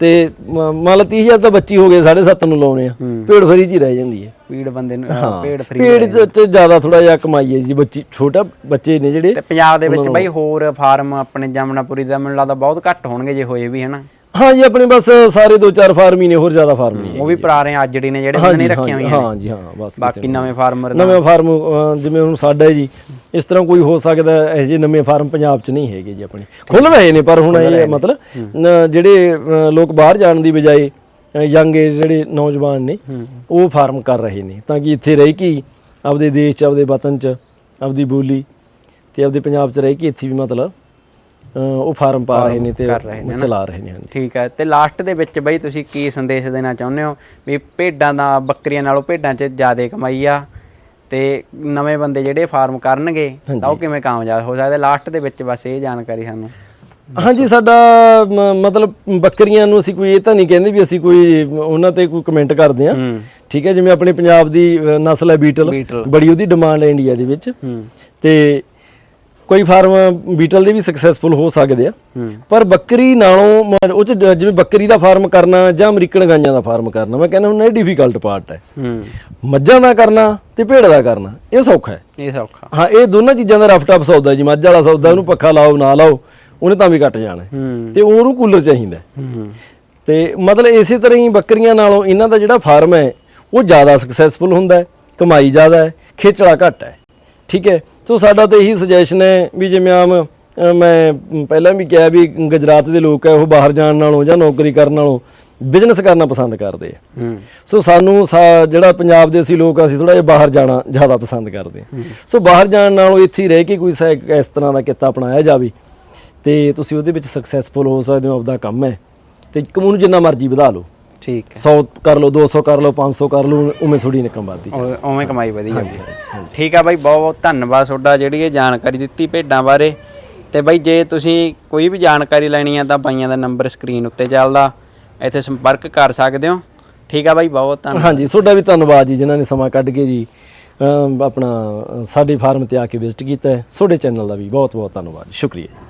ਤੇ ਮੰਨ ਲਓ 30000 ਤਾਂ ਬੱਚੀ ਹੋ ਗਏ 7.5 ਨੂੰ ਲਾਉਣੇ ਆ। ਪੇੜ ਫਰੀ ਚ ਹੀ ਰਹਿ ਜਾਂਦੀ ਹੈ। ਪੀੜ ਬੰਦੇ ਨੂੰ ਭੇਡ ਫਰੀ ਪੇੜ ਚ ਚ ਜ਼ਿਆਦਾ ਥੋੜਾ ਜਿਹਾ ਕਮਾਈ ਹੈ ਜੀ ਬੱਚੀ ਛੋਟਾ ਬੱਚੇ ਨੇ ਜਿਹੜੇ ਤੇ ਪੰਜਾਬ ਦੇ ਵਿੱਚ ਬਾਈ ਹੋਰ ਫਾਰਮ ਆਪਣੇ ਜਮਨਾਪੁਰੀ ਦਾ ਮੈਨੂੰ ਲੱਗਦਾ ਬਹੁਤ ਘੱਟ ਹੋਣਗੇ ਜੇ ਹੋਏ ਵੀ ਹਨਾ? ਹਾਂ ਜੀ ਆਪਣੇ ਬਸ ਸਾਰੇ ਦੋ ਚਾਰ ਫਾਰਮ ਹੀ ਨੇ ਹੋਰ ਜ਼ਿਆਦਾ ਫਾਰਮ ਨਹੀਂ ਉਹ ਵੀ ਪੁਰਾਣੇ ਆਜੜੀ ਨੇ ਜਿਹੜੇ ਉਹਨਾਂ ਨੇ ਰੱਖੀਆਂ ਹੋਈਆਂ ਹਾਂ ਜੀ ਹਾਂ ਬਸ ਬਾਕੀ ਨਵੇਂ ਫਾਰਮਰ ਨਵੇਂ ਫਾਰਮ ਜਿਵੇਂ ਹੁਣ ਸਾਡਾ ਜੀ ਇਸ ਤਰ੍ਹਾਂ ਕੋਈ ਹੋ ਸਕਦਾ ਇਹ ਜਿਹੇ ਨਵੇਂ ਫਾਰਮ ਪੰਜਾਬ 'ਚ ਨਹੀਂ ਹੈਗੇ ਜੀ ਆਪਣੇ। ਖੁੱਲ ਰਹੇ ਨੇ ਪਰ ਹੁਣ ਇਹ ਮਤਲਬ ਨ- ਜਿਹੜੇ ਲੋਕ ਬਾਹਰ ਜਾਣ ਦੀ ਬਜਾਏ ਯੰਗ ਏਜ ਜਿਹੜੇ ਨੌਜਵਾਨ ਨੇ ਉਹ ਫਾਰਮ ਕਰ ਰਹੇ ਨੇ। ਤਾਂ ਕਿ ਇੱਥੇ ਰਹਿ ਕੇ ਆਪਦੇ ਦੇਸ਼ 'ਚ ਆਪਦੇ ਵਤਨ 'ਚ ਆਪਦੀ ਬੋਲੀ ਤੇ ਆਪਦੇ ਪੰਜਾਬ 'ਚ ਰਹਿ ਕੇ ਇੱਥੇ ਵੀ ਮਤਲਬ ਉਹ ਫਾਰਮ ਪਾ ਰਹੇ ਨੇ ਤੇ ਕਰ ਰਹੇ ਨੇ ਉਹ ਚਲਾ ਰਹੇ ਨੇ ਹਾਂਜੀ। ਠੀਕ ਹੈ ਤੇ ਲਾਸਟ ਦੇ ਵਿੱਚ ਬਈ ਤੁਸੀਂ ਕੀ ਸੰਦੇਸ਼ ਦੇਣਾ ਚਾਹੁੰਦੇ ਹੋ? ਵੀ ਭੇਡਾਂ ਦਾ ਬੱਕਰੀਆਂ ਨਾਲੋਂ ਭੇਡਾਂ 'ਚ ਜ਼ਿਆਦਾ ਕਮਾਈ ਆ ਤੇ ਨਵੇਂ ਬੰਦੇ ਜਿਹੜੇ ਫਾਰਮ ਕਰਨਗੇ ਤਾਂ ਉਹ ਕਿਵੇਂ ਕਾਮਯਾਬ ਹੋ ਸਕਦੇ? ਲਾਸਟ ਦੇ ਵਿੱਚ ਬਸ ਇਹ ਜਾਣਕਾਰੀ ਸਾਨੂੰ। ਹਾਂਜੀ ਸਾਡਾ ਮਤਲਬ ਬੱਕਰੀਆਂ ਨੂੰ ਅਸੀਂ ਕੋਈ ਇਹ ਤਾਂ ਨਹੀਂ ਕਹਿੰਦੇ ਵੀ ਅਸੀਂ ਕੋਈ ਉਹਨਾਂ ਤੇ ਕੋਈ ਕਮੈਂਟ ਕਰਦੇ ਆ ਠੀਕ ਹੈ ਜਿਵੇਂ ਆਪਣੇ ਪੰਜਾਬ ਦੀ ਨਸਲ ਹੈ ਬੀਟਲ। ਬੜੀ ਉਹਦੀ ਡਿਮਾਂਡ ਹੈ ਇੰਡੀਆ ਦੇ ਵਿੱਚ। ਤੇ ਕੋਈ ਫਾਰਮ ਬੀਟਲ ਦੇ ਵੀ ਸਕਸੈਸਫੁਲ ਹੋ ਸਕਦੇ ਆ। ਪਰ ਬੱਕਰੀ ਨਾਲੋਂ ਮ- ਉਹ ਚ ਜ- ਜਿਵੇਂ ਬੱਕਰੀ ਦਾ ਫਾਰਮ ਕਰਨਾ ਜਾਂ ਅਮਰੀਕਨ ਗਾਈਆਂ ਦਾ ਫਾਰਮ ਕਰਨਾ ਮੈਂ ਕਹਿੰਦਾ ਹੁੰਦਾ ਇਹ ਡਿਫਿਕਲਟ ਪਾਰਟ ਹੈ। ਹੂੰ। ਮੱਝਾਂ ਦਾ ਕਰਨਾ ਤੇ ਭੇਡ ਦਾ ਕਰਨਾ ਇਹ ਸੌਖਾ ਹੈ। ਇਹ ਸੌਖਾ। ਹਾਂ ਇਹ ਦੋਨਾਂ ਚੀਜ਼ਾਂ ਦਾ ਰਫ ਟਫ ਸੌਦਾ ਜੀ ਮੱਝ ਵਾਲਾ ਸੌਦਾ ਉਹਨੂੰ ਪੱਖਾ ਲਾਓ ਨਾ ਲਾਓ ਉਹਨੇ ਤਾਂ ਵੀ ਕੱਟ ਜਾਣਾ ਹੈ। ਹੂੰ। ਤੇ ਉਹਨੂੰ ਕੂਲਰ ਚਾਹੀਦਾ ਹੈ। ਹੂੰ। ਤੇ ਮਤਲਬ ਇਸੇ ਤਰ੍ਹਾਂ ਹੀ ਬੱਕਰੀਆਂ ਨਾਲੋਂ ਇਹਨਾਂ ਦਾ ਜਿਹੜਾ ਫਾਰਮ ਹੈ ਉਹ ਜ਼ਿਆਦਾ ਸਕਸੈਸਫੁਲ ਹੁੰਦਾ ਹੈ ਕਮਾਈ ਜ਼ਿਆਦਾ ਹੈ ਖੇਚਲਾ ਘੱਟ ਹੈ। ਠੀਕ ਹੈ? ਸੋ ਸਾਡਾ ਤਾਂ ਇਹੀ ਸੁਜੈਸ਼ਨ ਹੈ ਵੀ ਜਿਵੇਂ ਆਮ ਮੈਂ ਪਹਿਲਾਂ ਵੀ ਕਿਹਾ ਵੀ ਗੁਜਰਾਤ ਦੇ ਲੋਕ ਹੈ ਉਹ ਬਾਹਰ ਜਾਣ ਨਾਲੋਂ ਜਾਂ ਨੌਕਰੀ ਕਰਨ ਨਾਲੋਂ ਬਿਜ਼ਨਸ ਕਰਨਾ ਪਸੰਦ ਕਰਦੇ ਆ। ਸੋ ਸਾਨੂੰ ਜਿਹੜਾ ਪੰਜਾਬ ਦੇ ਅਸੀਂ ਲੋਕ ਆ, ਅਸੀਂ ਥੋੜਾ ਜਿਹਾ ਬਾਹਰ ਜਾਣਾ ਜ਼ਿਆਦਾ ਪਸੰਦ ਕਰਦੇ ਹਾਂ। ਸੋ ਬਾਹਰ ਜਾਣ ਨਾਲੋਂ ਇੱਥੇ ਹੀ ਰਹਿ ਕੇ ਕੋਈ ਇਸ ਤਰ੍ਹਾਂ ਦਾ ਕਿੱਤਾ ਅਪਣਾਇਆ ਜਾਵੇ ਤੇ ਤੁਸੀਂ ਉਹਦੇ ਵਿੱਚ ਸਕਸੈਸਫੁਲ ਹੋ ਸਕਦੇ ਹੋ ਆਪਦਾ ਕੰਮ ਹੈ। ਤੇ ਕਮੂ ਨੂੰ ਜਿੰਨਾ ਮਰਜ਼ੀ ਵਧਾ ਲਓ। ਠੀਕ ਹੈ। 100 ਕਰ ਲਓ 200 ਕਰ ਲਓ 500 ਕਰ ਲਓ ਉਵੇਂ ਥੋੜੀ ਇਨਕਮ ਵੱਧਦੀ ਉਹ- ਉਵੇਂ ਕਮਾਈ ਵਧੀ ਜਾਂਦੀ ਹੈ। ਠੀਕ ਆ ਬਾਈ ਬਹੁਤ ਬਹੁਤ ਧੰਨਵਾਦ ਤੁਹਾਡਾ ਜਿਹੜੀ ਇਹ ਜਾਣਕਾਰੀ ਦਿੱਤੀ ਭੇਡਾਂ ਬਾਰੇ। ਤੇ ਬਾਈ ਜੇ ਤੁਸੀਂ ਕੋਈ ਵੀ ਜਾਣਕਾਰੀ ਲੈਣੀ ਆ ਤਾਂ ਬਾਈਆਂ ਦਾ ਨੰਬਰ ਸਕਰੀਨ ਉੱਤੇ ਚੱਲਦਾ। ਇੱਥੇ ਸੰਪਰਕ ਕਰ ਸਕਦੇ ਹੋ। ਠੀਕ ਆ ਬਾਈ ਬਹੁਤ ਬਹੁਤ ਧੰਨਵਾਦ। ਹਾਂਜੀ ਤੁਹਾਡਾ ਵੀ ਧੰਨਵਾਦ ਜੀ ਜਿਨ੍ਹਾਂ ਨੇ ਸਮਾਂ ਕੱਢ ਕੇ ਜੀ ਅਮ ਆਪਣਾ ਅ, ਸਾਡੇ ਫਾਰਮ ਤੇ ਆ ਕੇ ਵਿਜ਼ਿਟ ਕੀਤਾ ਹੈ। ਤੁਹਾਡੇ ਚੈਨਲ ਦਾ ਵੀ ਬਹੁਤ ਬਹੁਤ ਧੰਨਵਾਦ। ਸ਼ੁਕਰੀਆ ਜੀ।